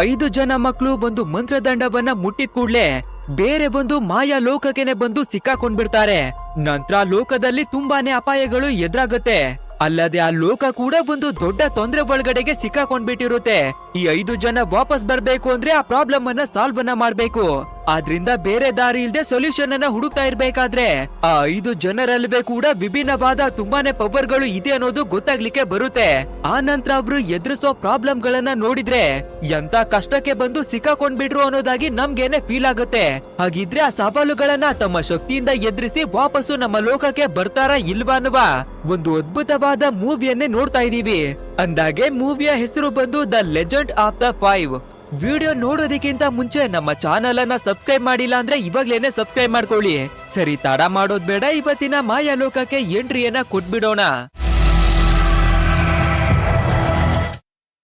ಐದು ಜನ ಮಕ್ಕಳು ಒಂದು ಮಂತ್ರದಂಡವನ್ನ ಮುಟ್ಟಿದ ಕೂಡ್ಲೆ ಬೇರೆ ಒಂದು ಮಾಯಾ ಲೋಕಕ್ಕೆನೆ ಬಂದು ಸಿಕ್ಕಾಕೊಂಡ್ಬಿಡ್ತಾರೆ. ನಂತರ ಲೋಕದಲ್ಲಿ ತುಂಬಾನೇ ಅಪಾಯಗಳು ಎದುರಾಗುತ್ತೆ. ಅಲ್ಲದೆ ಆ ಲೋಕ ಕೂಡ ಒಂದು ದೊಡ್ಡ ತೊಂದರೆ ಒಳಗಡೆಗೆ ಸಿಕ್ಕಾಕೊಂಡ್ಬಿಟ್ಟಿರುತ್ತೆ. ಈ ಐದು ಜನ ವಾಪಸ್ ಬರ್ಬೇಕು ಅಂದ್ರೆ ಆ ಪ್ರಾಬ್ಲಮ್ ಅನ್ನ ಸಾಲ್ವ್ ಅನ್ನ ಮಾಡ್ಬೇಕು. ಆದ್ರಿಂದ ಬೇರೆ ದಾರಿ ಇಲ್ದೆ ಸೊಲ್ಯೂಷನ್ ಅನ್ನ ಹುಡುಕ್ತಾ ಇರ್ಬೇಕಾದ್ರೆ, ಆ ಐದು ಜನರಲ್ವೇ ಕೂಡ ವಿಭಿನ್ನವಾದ ತುಂಬಾನೇ ಪವರ್ಗಳು ಇದೆ ಅನ್ನೋದು ಗೊತ್ತಾಗ್ಲಿಕ್ಕೆ ಬರುತ್ತೆ. ಆ ನಂತರ ಅವರು ಎದುರಿಸೋ ಪ್ರಾಬ್ಲಮ್ ಗಳನ್ನ ನೋಡಿದ್ರೆ ಎಂತ ಕಷ್ಟಕ್ಕೆ ಬಂದು ಸಿಕ್ಕಾಕೊಂಡ್ಬಿಟ್ರು ಅನ್ನೋದಾಗಿ ನಮ್ಗೇನೆ ಫೀಲ್ ಆಗುತ್ತೆ. ಹಾಗಿದ್ರೆ ಆ ಸವಾಲುಗಳನ್ನ ತಮ್ಮ ಶಕ್ತಿಯಿಂದ ಎದುರಿಸಿ ವಾಪಸ್ಸು ನಮ್ಮ ಲೋಕಕ್ಕೆ ಬರ್ತಾರಾ ಇಲ್ವಾ ಅನ್ನುವ ಒಂದು ಅದ್ಭುತವಾದ ಮೂವಿಯನ್ನೇ ನೋಡ್ತಾ ಇದೀವಿ. ಅಂದಾಗೆ ಮೂವಿಯ ಹೆಸರು ಬಂದು the legend of the five video ನೋಡೋದಕ್ಕಿಂತ ಮುಂಚೆ ನಮ್ಮ ಚಾನೆಲ್ ಅನ್ನ ಸಬ್ಸ್ಕ್ರೈಬ್ ಮಾಡಿಲ್ಲ ಅಂದ್ರೆ ಇವಾಗ್ಲೇನೆ ಸಬ್ಸ್ಕ್ರೈಬ್ ಮಾಡ್ಕೊಳ್ಳಿ. ಸರಿ, ತಡ ಮಾಡೋದ್ ಬೇಡ. ಇವತ್ತಿನ ಮಾಯಾ ಲೋಕಕ್ಕೆ ಎಂಟ್ರಿಯನ್ನ ಕೊಟ್ಬಿಡೋಣ.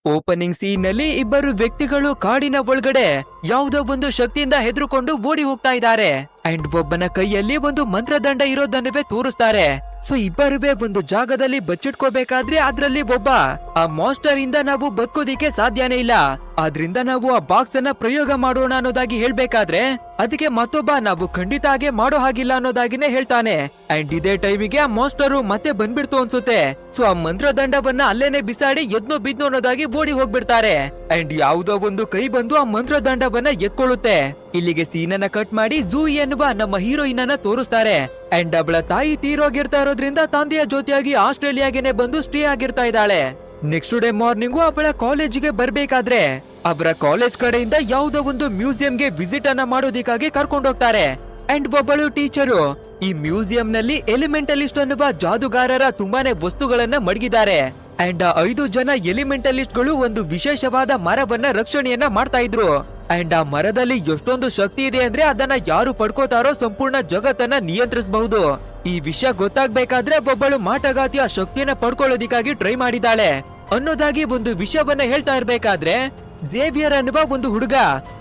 ಓಪನಿಂಗ್ ಸೀನ್ನಲ್ಲಿ ಇಬ್ಬರು ವ್ಯಕ್ತಿಗಳು ಕಾಡಿನ ಒಳಗಡೆ ಯಾವುದೋ ಒಂದು ಶಕ್ತಿಯಿಂದ ಹೆದರುಕೊಂಡು ಓಡಿ ಹೋಗ್ತಾ ಇದ್ದಾರೆ. ಅಂಡ್ ಒಬ್ಬನ ಕೈಯಲ್ಲಿ ಒಂದು ಮಂತ್ರದಂಡ ಇರೋದನ್ನವೇ ತೋರಿಸ್ತಾರೆ. ಸೊ ಇಬ್ಬರುವೆ ಒಂದು ಜಾಗದಲ್ಲಿ ಬಚ್ಚಿಟ್ಕೋಬೇಕಾದ್ರೆ ಅದ್ರಲ್ಲಿ ಒಬ್ಬ. ಆ ಮಾಸ್ಟರ್ ಇಂದ ನಾವು ಬದುಕೋದಿಕ್ಕೆ ಸಾಧ್ಯನೇ ಇಲ್ಲ. ಆದ್ರಿಂದ ನಾವು ಆ ಬಾಕ್ಸ್ ಅನ್ನ ಪ್ರಯೋಗ ಮಾಡೋಣ ಅನ್ನೋದಾಗಿ ಹೇಳ್ಬೇಕಾದ್ರೆ, ಅದಕ್ಕೆ ಮತ್ತೊಬ್ಬ ನಾವು ಖಂಡಿತ ಹಾಗೆ ಮಾಡೋ ಹಾಗಿಲ್ಲ ಅನ್ನೋದಾಗಿನೇ ಹೇಳ್ತಾನೆ. ಅಂಡ್ ಇದೇ ಟೈಮಿಗೆ ಆ ಮಾಸ್ಟರು ಮತ್ತೆ ಬಂದ್ಬಿಡ್ತು ಅನ್ಸುತ್ತೆ. ಸೊ ಆ ಮಂತ್ರದಂಡವನ್ನ ಅಲ್ಲೇನೆ ಬಿಸಾಡಿ ಎದ್ನೋ ಬಿದ್ನೋ ಅನ್ನೋದಾಗಿ ಓಡಿ ಹೋಗ್ಬಿಡ್ತಾರೆ. ಅಂಡ್ ಯಾವುದೋ ಒಂದು ಕೈ ಬಂದು ಆ ಮಂತ್ರದಂಡವನ್ನ ಎತ್ಕೊಳ್ಳುತ್ತೆ ಇಲ್ಲಿಗೆ ಸೀನನ್ನ ಕಟ್ ಮಾಡಿ ಝೂ ಎನ್ನುವ ನಮ್ಮ ಹೀರೋಯಿನ್ ಅನ್ನ ತೋರಿಸ್ತಾರೆ. ಅಂಡ್ ಅವಳ ತಾಯಿ ತೀರೋಗಿರ್ತಾ ಇರೋದ್ರಿಂದ ತಂದೆಯ ಜೊತೆಯಾಗಿ ಆಸ್ಟ್ರೇಲಿಯಾಗೆನೆ ಬಂದು ಸ್ಟೇ ಆಗಿರ್ತಾ ಇದ್ದಾಳೆ. ನೆಕ್ಸ್ಟ್ ಡೇ ಮಾರ್ನಿಂಗು ಅವಳ ಕಾಲೇಜಿಗೆ ಬರ್ಬೇಕಾದ್ರೆ. ಅವರ ಕಾಲೇಜ್ ಕಡೆಯಿಂದ ಯಾವುದೋ ಒಂದು ಮ್ಯೂಸಿಯಂಗೆ ವಿಸಿಟ್ ಅನ್ನ ಮಾಡೋದಿಕ್ಕಾಗಿ ಕರ್ಕೊಂಡೋಗ್ತಾರೆ ಅಂಡ್ ಒಬ್ಬಳು ಟೀಚರು. ಈ ಮ್ಯೂಸಿಯಂ ನಲ್ಲಿ ಎಲಿಮೆಂಟಲಿಸ್ಟ್ ಅನ್ನುವ ಜಾದುಗಾರರ ತುಂಬಾನೇ ವಸ್ತುಗಳನ್ನ ಮಡಗಿದ್ದಾರೆ. ಅಂಡ್ ಐದು ಜನ ಎಲಿಮೆಂಟಲಿಸ್ಟ್ಗಳು ಒಂದು ವಿಶೇಷವಾದ ಮರವನ್ನ ರಕ್ಷಣೆಯನ್ನ ಮಾಡ್ತಾ ಇದ್ರು. ಅಂಡ್ ಆ, ಮರದಲ್ಲಿ ಎಷ್ಟೊಂದು ಶಕ್ತಿ ಇದೆ ಅಂದ್ರೆ ಅದನ್ನ ಯಾರು ಪಡ್ಕೋತಾರೋ ಸಂಪೂರ್ಣ ಜಗತ್ತನ್ನ ನಿಯಂತ್ರಿಸಬಹುದು. ಈ ವಿಷಯ ಗೊತ್ತಾಗ್ಬೇಕಾದ್ರೆ ಒಬ್ಬಳು ಮಾಟಗಾತಿಯ ಶಕ್ತಿಯನ್ನ ಪಡ್ಕೊಳ್ಳೋದಿಕ್ಕಾಗಿ ಟ್ರೈ ಮಾಡಿದ್ದಾಳೆ. ಅನ್ನೋದಾಗಿ ಒಂದು ವಿಷಯವನ್ನ ಹೇಳ್ತಾ ಇರ್ಬೇಕಾದ್ರೆ ಝೇವಿಯರ್ ಅನ್ನುವ ಒಂದು ಹುಡುಗ,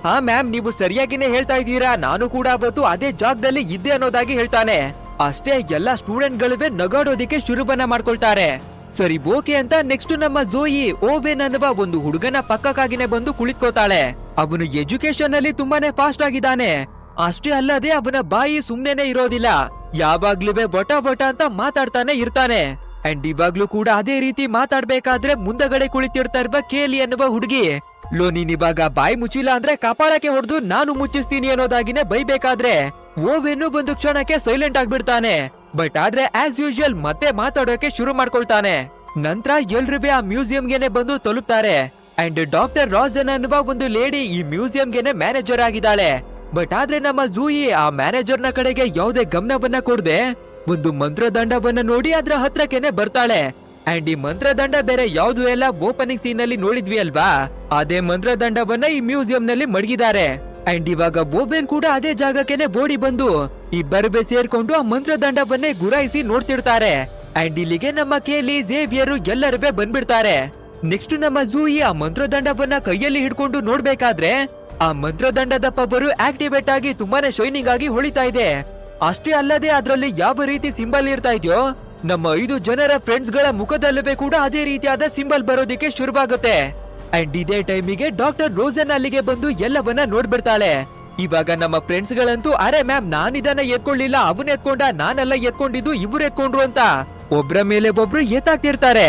ಹಾ ಮ್ಯಾಮ್ ನೀವು ಸರಿಯಾಗಿನೇ ಹೇಳ್ತಾ ಇದ್ದೀರಾ? ನಾನು ಕೂಡ ಅವತ್ತು ಅದೇ ಜಾಗದಲ್ಲಿ ಇದ್ದೆ ಅನ್ನೋದಾಗಿ ಹೇಳ್ತಾನೆ. ಅಷ್ಟೇ, ಎಲ್ಲಾ ಸ್ಟೂಡೆಂಟ್ ಗಳಿವೆ ನಗಾಡೋದಿಕ್ಕೆ ಶುರುವನ್ನ ಮಾಡ್ಕೊಳ್ತಾರೆ. ಸರಿ, ಓಕೆ ಅಂತ ನೆಕ್ಸ್ಟ್ ನಮ್ಮ ಜೋಯಿ ಓವೆನ್ ಅನ್ನುವ ಒಂದು ಹುಡುಗನ ಪಕ್ಕಕ್ಕಾಗಿನೇ ಬಂದು ಕುಳಿತುಕೋತಾಳೆ ಅವನು ಎಜುಕೇಶನ್ ಅಲ್ಲಿ ತುಂಬಾನೇ ಫಾಸ್ಟ್ ಆಗಿದ್ದಾನೆ. ಅಷ್ಟೇ ಅಲ್ಲದೆ ಅವನ ಬಾಯಿ ಸುಮ್ನೆನೆ ಇರೋದಿಲ್ಲ. ಯಾವಾಗ್ಲೂ ವಟ ವಟ ಅಂತ ಮಾತಾಡ್ತಾನೆ ಇರ್ತಾನೆ. ಅಂಡ್ ಇವಾಗ್ಲೂ ಕೂಡ ಅದೇ ರೀತಿ ಮಾತಾಡ್ಬೇಕಾದ್ರೆ ಮುಂದಗಡೆ ಕುಳಿತಿರ್ತಾ ಇರುವ ಕೇಲಿ ಅನ್ನುವ ಹುಡುಗಿ. ಲೋ, ನೀನ್ ಇವಾಗ ಬಾಯಿ ಮುಚ್ಚಿಲ್ಲ ಅಂದ್ರೆ ಕಪಾಳಕ್ಕೆ ಹೊಡೆದು ನಾನು ಮುಚ್ಚಿಸ್ತೀನಿ ಅನ್ನೋದಾಗಿನೇ ಬೈಬೇಕಾದ್ರೆ ಓವೆನ್ನು ಒಂದು ಕ್ಷಣಕ್ಕೆ ಸೈಲೆಂಟ್ ಆಗ್ಬಿಡ್ತಾನೆ. ಬಟ್ ಆದ್ರೆ ಆಸ್ ಯೂಶುವಲ್ ಮತ್ತೆ ಮಾತಾಡೋಕೆ ಶುರು ಮಾಡ್ಕೊಳ್ತಾನೆ. ನಂತರ ಎಲ್ರುವೆ ಆ ಮ್ಯೂಸಿಯಂಗೆನೆ ಬಂದು ತಲುಪ್ತಾರೆ. ಅಂಡ್ ಡಾಕ್ಟರ್ ರಾಜನ್ ಅನ್ನುವ ಒಂದು ಲೇಡಿ ಈ ಮ್ಯೂಸಿಯಂಗೆನೆ ಮ್ಯಾನೇಜರ್ ಆಗಿದ್ದಾಳೆ. ಬಟ್ ಆದ್ರೆ ನಮ್ಮ ಜೂಯಿ ಆ ಮ್ಯಾನೇಜರ್ನ ಕಡೆಗೆ ಯಾವುದೇ ಗಮನವನ್ನ ಕೊಡದೆ. ಒಂದು ಮಂತ್ರದಂಡವನ್ನ ನೋಡಿ ಅದ್ರ ಹತ್ರಕ್ಕೆನೆ ಬರ್ತಾಳೆ. ಅಂಡ್ ಈ ಮಂತ್ರದಂಡ ಬೇರೆ ಯಾವ್ದು ಎಲ್ಲ ಓಪನಿಂಗ್ ಸೀನ್ ಅಲ್ಲಿ ನೋಡಿದ್ವಿ ಅಲ್ವಾ? ಅದೇ ಮಂತ್ರದಂಡವನ್ನ ಈ ಮ್ಯೂಸಿಯಂ ನಲ್ಲಿ ಮಡಗಿದ್ದಾರೆ. ಅಂಡ್ ಇವಾಗ ಬೋಬೆನ್ ಕೂಡ ಅದೇ ಜಾಗಕ್ಕೆನೆ ಓಡಿ ಬಂದು ಇಬ್ಬರುವೆ ಸೇರ್ಕೊಂಡು ಆ ಮಂತ್ರದಂಡವನ್ನೇ ಗುರಾಯಿಸಿ ನೋಡ್ತಿರ್ತಾರೆ. ಅಂಡ್ ಇಲ್ಲಿಗೆ ನಮ್ಮ ಕೇಲಿ ಝೇವಿಯರು ಎಲ್ಲರವೇ ಬಂದ್ಬಿಡ್ತಾರೆ. ನೆಕ್ಸ್ಟ್ ನಮ್ಮ ಜೂಯಿ ಆ ಮಂತ್ರದಂಡವನ್ನ ಕೈಯಲ್ಲಿ ಹಿಡ್ಕೊಂಡು ನೋಡ್ಬೇಕಾದ್ರೆ ಆ ಮಂತ್ರದಂಡದ ಪವರು ಆಕ್ಟಿವೇಟ್ ಆಗಿ ತುಂಬಾನೇ ಶೈನಿಂಗ್ ಆಗಿ ಹೊಳಿತಾ ಇದೆ. ಅಷ್ಟೇ ಅಲ್ಲದೆ ಅದರಲ್ಲಿ ಯಾವ ರೀತಿ ಸಿಂಬಲ್ ಇರ್ತಾ ಇದೆಯೋ, ನಮ್ಮ ಐದು ಜನರ ಫ್ರೆಂಡ್ಸ್ಗಳ ಮುಖದಲ್ಲವೇ ಕೂಡ ಅದೇ ರೀತಿಯಾದ ಸಿಂಬಲ್ ಬರೋದಿಕ್ಕೆ ಶುರುವಾಗುತ್ತೆ. ಅಂಡ್ ಇದೇ ಟೈಮಿಗೆ ಡಾಕ್ಟರ್ ರೋಜನ್ ಅಲ್ಲಿಗೆ ಬಂದು ಎಲ್ಲವನ್ನ ನೋಡ್ಬಿಡ್ತಾಳೆ. ಇವಾಗ ನಮ್ಮ ಫ್ರೆಂಡ್ಸ್ ಗಳಂತೂ ಅರೆ ಮ್ಯಾಮ್ ನಾನ್ ಇದನ್ನ ಎತ್ಕೊಳ್ಳಿಲ್ಲ, ಅವನ್ ಎತ್ಕೊಂಡ, ನಾನೆಲ್ಲ ಎತ್ಕೊಂಡಿದ್ದು ಇವ್ರು ಎತ್ಕೊಂಡ್ರು ಅಂತ. ಒಬ್ರ ಮೇಲೆ ಒಬ್ರು ಎತ್ತಾಗ್ತಿರ್ತಾರೆ.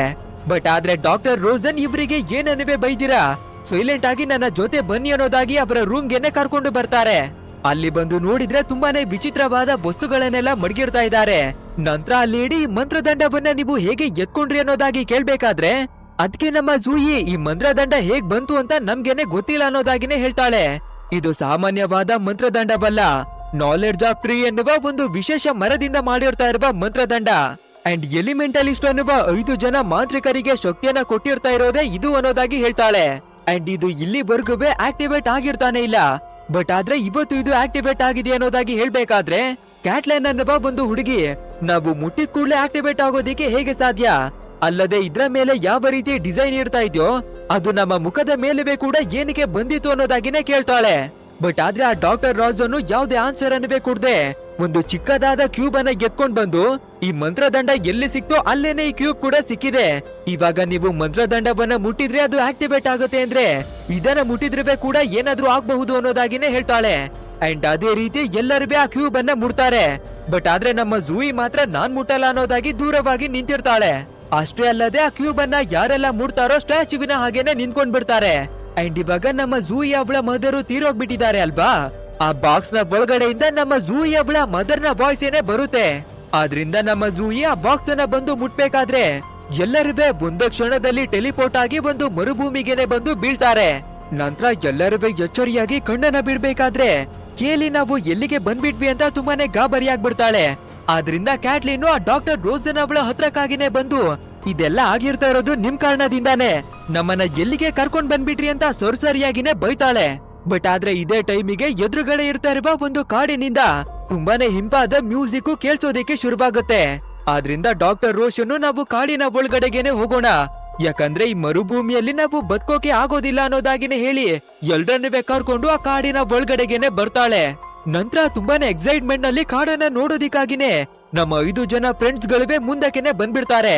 ಬಟ್ ಆದ್ರೆ ಡಾಕ್ಟರ್ ರೋಜನ್ ಇವರಿಗೆ ಏನನ್ನುವೆ ಬೈದಿರಾ? ಸೈಲೆಂಟ್ ಆಗಿ ನನ್ನ ಜೊತೆ ಬನ್ನಿ ಅನ್ನೋದಾಗಿ ಅವರ ರೂಮ್ಗೆನೆ ಕರ್ಕೊಂಡು ಬರ್ತಾರೆ. ಅಲ್ಲಿ ಬಂದು ನೋಡಿದ್ರೆ ತುಂಬಾನೇ ವಿಚಿತ್ರವಾದ ವಸ್ತುಗಳನ್ನೆಲ್ಲ ಮಡಗಿರ್ತಾ ಇದ್ದಾರೆ. ನಂತರ ಆ ಲೇಡಿ ಮಂತ್ರದಂಡವನ್ನ ನೀವು ಹೇಗೆ ಎತ್ಕೊಂಡ್ರಿ ಅನ್ನೋದಾಗಿ ಕೇಳ್ಬೇಕಾದ್ರೆ ಅದಕ್ಕೆ ನಮ್ಮ ಜೂಯಿ ಈ ಮಂತ್ರದಂಡ ಹೇಗ್ ಬಂತು ಅಂತ ನಮ್ಗೇನೆ ಗೊತ್ತಿಲ್ಲ ಅನ್ನೋದಾಗಿನೇ ಹೇಳ್ತಾಳೆ. ಇದು ಸಾಮಾನ್ಯವಾದ ಮಂತ್ರದಂಡವಲ್ಲ. ನಾಲೆಡ್ಜ್ ಆಫ್ ಟ್ರೀ ಎನ್ನುವ ಒಂದು ವಿಶೇಷ ಮರದಿಂದ ಮಾಡಿರ್ತಾ ಇರುವ ಮಂತ್ರದಂಡ. ಅಂಡ್ ಎಲಿಮೆಂಟಲಿಸ್ಟ್ ಅನ್ನುವ ಐದು ಜನ ಮಾಂತ್ರಿಕರಿಗೆ ಶಕ್ತಿಯನ್ನ ಕೊಟ್ಟಿರ್ತಾ ಇರೋದೇ ಇದು ಅನ್ನೋದಾಗಿ ಹೇಳ್ತಾಳೆ. ಅಂಡ್ ಇದು ಇಲ್ಲಿವರೆಗೂ ಆಕ್ಟಿವೇಟ್ ಆಗಿರ್ತಾನೆ ಇಲ್ಲ. ಬಟ್ ಆದ್ರೆ ಇವತ್ತು ಇದು ಆಕ್ಟಿವೇಟ್ ಆಗಿದೆ ಅನ್ನೋದಾಗಿ ಹೇಳ್ಬೇಕಾದ್ರೆ ಕ್ಯಾಟ್ಲೈನ್ ಅನ್ನುವ ಒಂದು ಹುಡುಗಿ, ನಾವು ಮುಟ್ಟಿದ ಕೂಡಲೇ ಆಕ್ಟಿವೇಟ್ ಆಗೋದಿಕ್ಕೆ ಹೇಗೆ ಸಾಧ್ಯ? ಅಲ್ಲದೆ ಇದ್ರ ಮೇಲೆ ಯಾವ ರೀತಿ ಡಿಸೈನ್ ಇರ್ತಾ ಇದೆಯೋ, ಅದು ನಮ್ಮ ಮುಖದ ಮೇಲುವೆ ಕೂಡ ಏನಕ್ಕೆ ಬಂದಿತ್ತು ಅನ್ನೋದಾಗಿನೇ ಕೇಳ್ತಾಳೆ. ಬಟ್ ಆದ್ರೆ ಆ ಡಾಕ್ಟರ್ ರಾಜ್ ಅನ್ನು ಯಾವುದೇ ಆನ್ಸರ್ ಅನ್ನವೇ ಕೊಡದೆ. ಒಂದು ಚಿಕ್ಕದಾದ ಕ್ಯೂಬ್ ಅನ್ನ ಎತ್ಕೊಂಡ್ ಬಂದು, ಈ ಮಂತ್ರದಂಡ ಎಲ್ಲಿ ಸಿಕ್ತೋ ಅಲ್ಲೇನೆ ಈ ಕ್ಯೂಬ್ ಕೂಡ ಸಿಕ್ಕಿದೆ. ಇವಾಗ ನೀವು ಮಂತ್ರದಂಡವನ್ನ ಮುಟ್ಟಿದ್ರೆ ಅದು ಆಕ್ಟಿವೇಟ್ ಆಗುತ್ತೆ ಅಂದ್ರೆ, ಇದನ್ನ ಮುಟ್ಟಿದ್ರೆ ಕೂಡ ಏನಾದ್ರೂ ಆಗ್ಬಹುದು ಅನ್ನೋದಾಗಿನೇ ಹೇಳ್ತಾಳೆ. ಅಂಡ್ ಅದೇ ರೀತಿ ಎಲ್ಲರೂ ಆ ಕ್ಯೂಬ್ ಅನ್ನ ಮುಡ್ತಾರೆ ಬಟ್ ಆದ್ರೆ ನಮ್ಮ ಜೂಯಿ ಮಾತ್ರ ನಾನ್ ಮುಟ್ಟಲ್ಲ ಅನ್ನೋದಾಗಿ ದೂರವಾಗಿ ನಿಂತಿರ್ತಾಳೆ. ಅಷ್ಟೇ ಅಲ್ಲದೆ ಆ ಕ್ಯೂಬ್ ಅನ್ನ ಯಾರೆಲ್ಲ ಮುಡ್ತಾರೋ ಸ್ಟ್ಯಾಚುವಿನ ಹಾಗೇನೆ ನಿಂತ್ಕೊಂಡ್ ಬಿಡ್ತಾರೆ ಅಂಡ್ ಇವಾಗ ನಮ್ಮ ಜೂಯಿ ಅವಳ ಮದರು ತೀರೋಗ್ಬಿಟ್ಟಿದ್ದಾರೆ ಅಲ್ವಾ? ಆ ಬಾಕ್ಸ್ನ ಒಳಗಡೆಯಿಂದ ನಮ್ಮ ಜೂಯಿ ಅವಳ ಮದರ್ನ ವಾಯ್ಸ್ ಏನೇ ಬರುತ್ತೆ? ಆದ್ರಿಂದ ನಮ್ಮ ಜೂಯಿ ಆ ಬಾಕ್ಸ್ ಅನ್ನ ಬಂದು ಮುಟ್ಬೇಕಾದ್ರೆ ಎಲ್ಲರುವೆ ಒಂದು ಕ್ಷಣದಲ್ಲಿ ಟೆಲಿಪೋರ್ಟ್ ಆಗಿ ಒಂದು ಮರುಭೂಮಿಗೆನೆ ಬಂದು ಬೀಳ್ತಾರೆ. ನಂತರ ಎಲ್ಲರುವೆ ಎಚ್ಚರಿಯಾಗಿ ಕಣ್ಣನ್ನ ಬಿಡ್ಬೇಕಾದ್ರೆ ಕೇಳಿ ನಾವು ಎಲ್ಲಿಗೆ ಬಂದ್ಬಿಟ್ವಿ ಅಂತ ತುಂಬಾನೇ ಗಾಬರಿ ಆಗ್ಬಿಡ್ತಾಳೆ ಆದ್ರಿಂದ ಕ್ಯಾಟ್ಲಿನು ಆ ಡಾಕ್ಟರ್ ರೋಸನ್ ಅವಳ ಹತ್ರಕ್ಕಾಗಿನೇ ಬಂದು ಇದೆಲ್ಲ ಆಗಿರ್ತಾ ಇರೋದು ನಿಮ್ ಕಾರಣದಿಂದಾನೆ. ನಮ್ಮನ್ನ ಎಲ್ಲಿಗೆ ಕರ್ಕೊಂಡ್ ಬಂದ್ಬಿಟ್ರಿ ಅಂತ ಸೊರಸರಿಯಾಗಿನೇ ಬೈತಾಳೆ. ಬಟ್ ಆದ್ರೆ ಇದೇ ಟೈಮಿಗೆ ಎದುರುಗಡೆ ಇರ್ತಾ ಇರುವ ಒಂದು ಕಾಡಿನಿಂದ ತುಂಬಾನೇ ಹಿಂಪಾದ ಮ್ಯೂಸಿಕ್ ಕೇಳಿಸೋದಕ್ಕೆ ಶುರುವಾಗುತ್ತೆ. ಆದ್ರಿಂದ ಡಾಕ್ಟರ್ ರೋಷನ್ ನಾವು ಕಾಡಿನ ಒಳಗಡೆಗೆನೆ ಹೋಗೋಣ. ಯಾಕಂದ್ರೆ ಈ ಮರುಭೂಮಿಯಲ್ಲಿ ನಾವು ಬದುಕೋಕೆ ಆಗೋದಿಲ್ಲ ಅನ್ನೋದಾಗಿನೇ ಹೇಳಿ ಎಲ್ರನ್ನುವೆ ಕರ್ಕೊಂಡು ಆ ಕಾಡಿನ ಒಳಗಡೆಗೆನೆ ಬರ್ತಾಳೆ. ನಂತರ ತುಂಬಾನೇ ಎಕ್ಸೈಟ್ಮೆಂಟ್ನಲ್ಲಿ ಕಾಡನ್ನ ನೋಡೋದಿಕ್ಕಾಗಿನೇ ನಮ್ಮ ಐದು ಜನ ಫ್ರೆಂಡ್ಸ್ ಗಳಿವೆ ಮುಂದಕ್ಕೆನೆ ಬಂದ್ಬಿಡ್ತಾರೆ.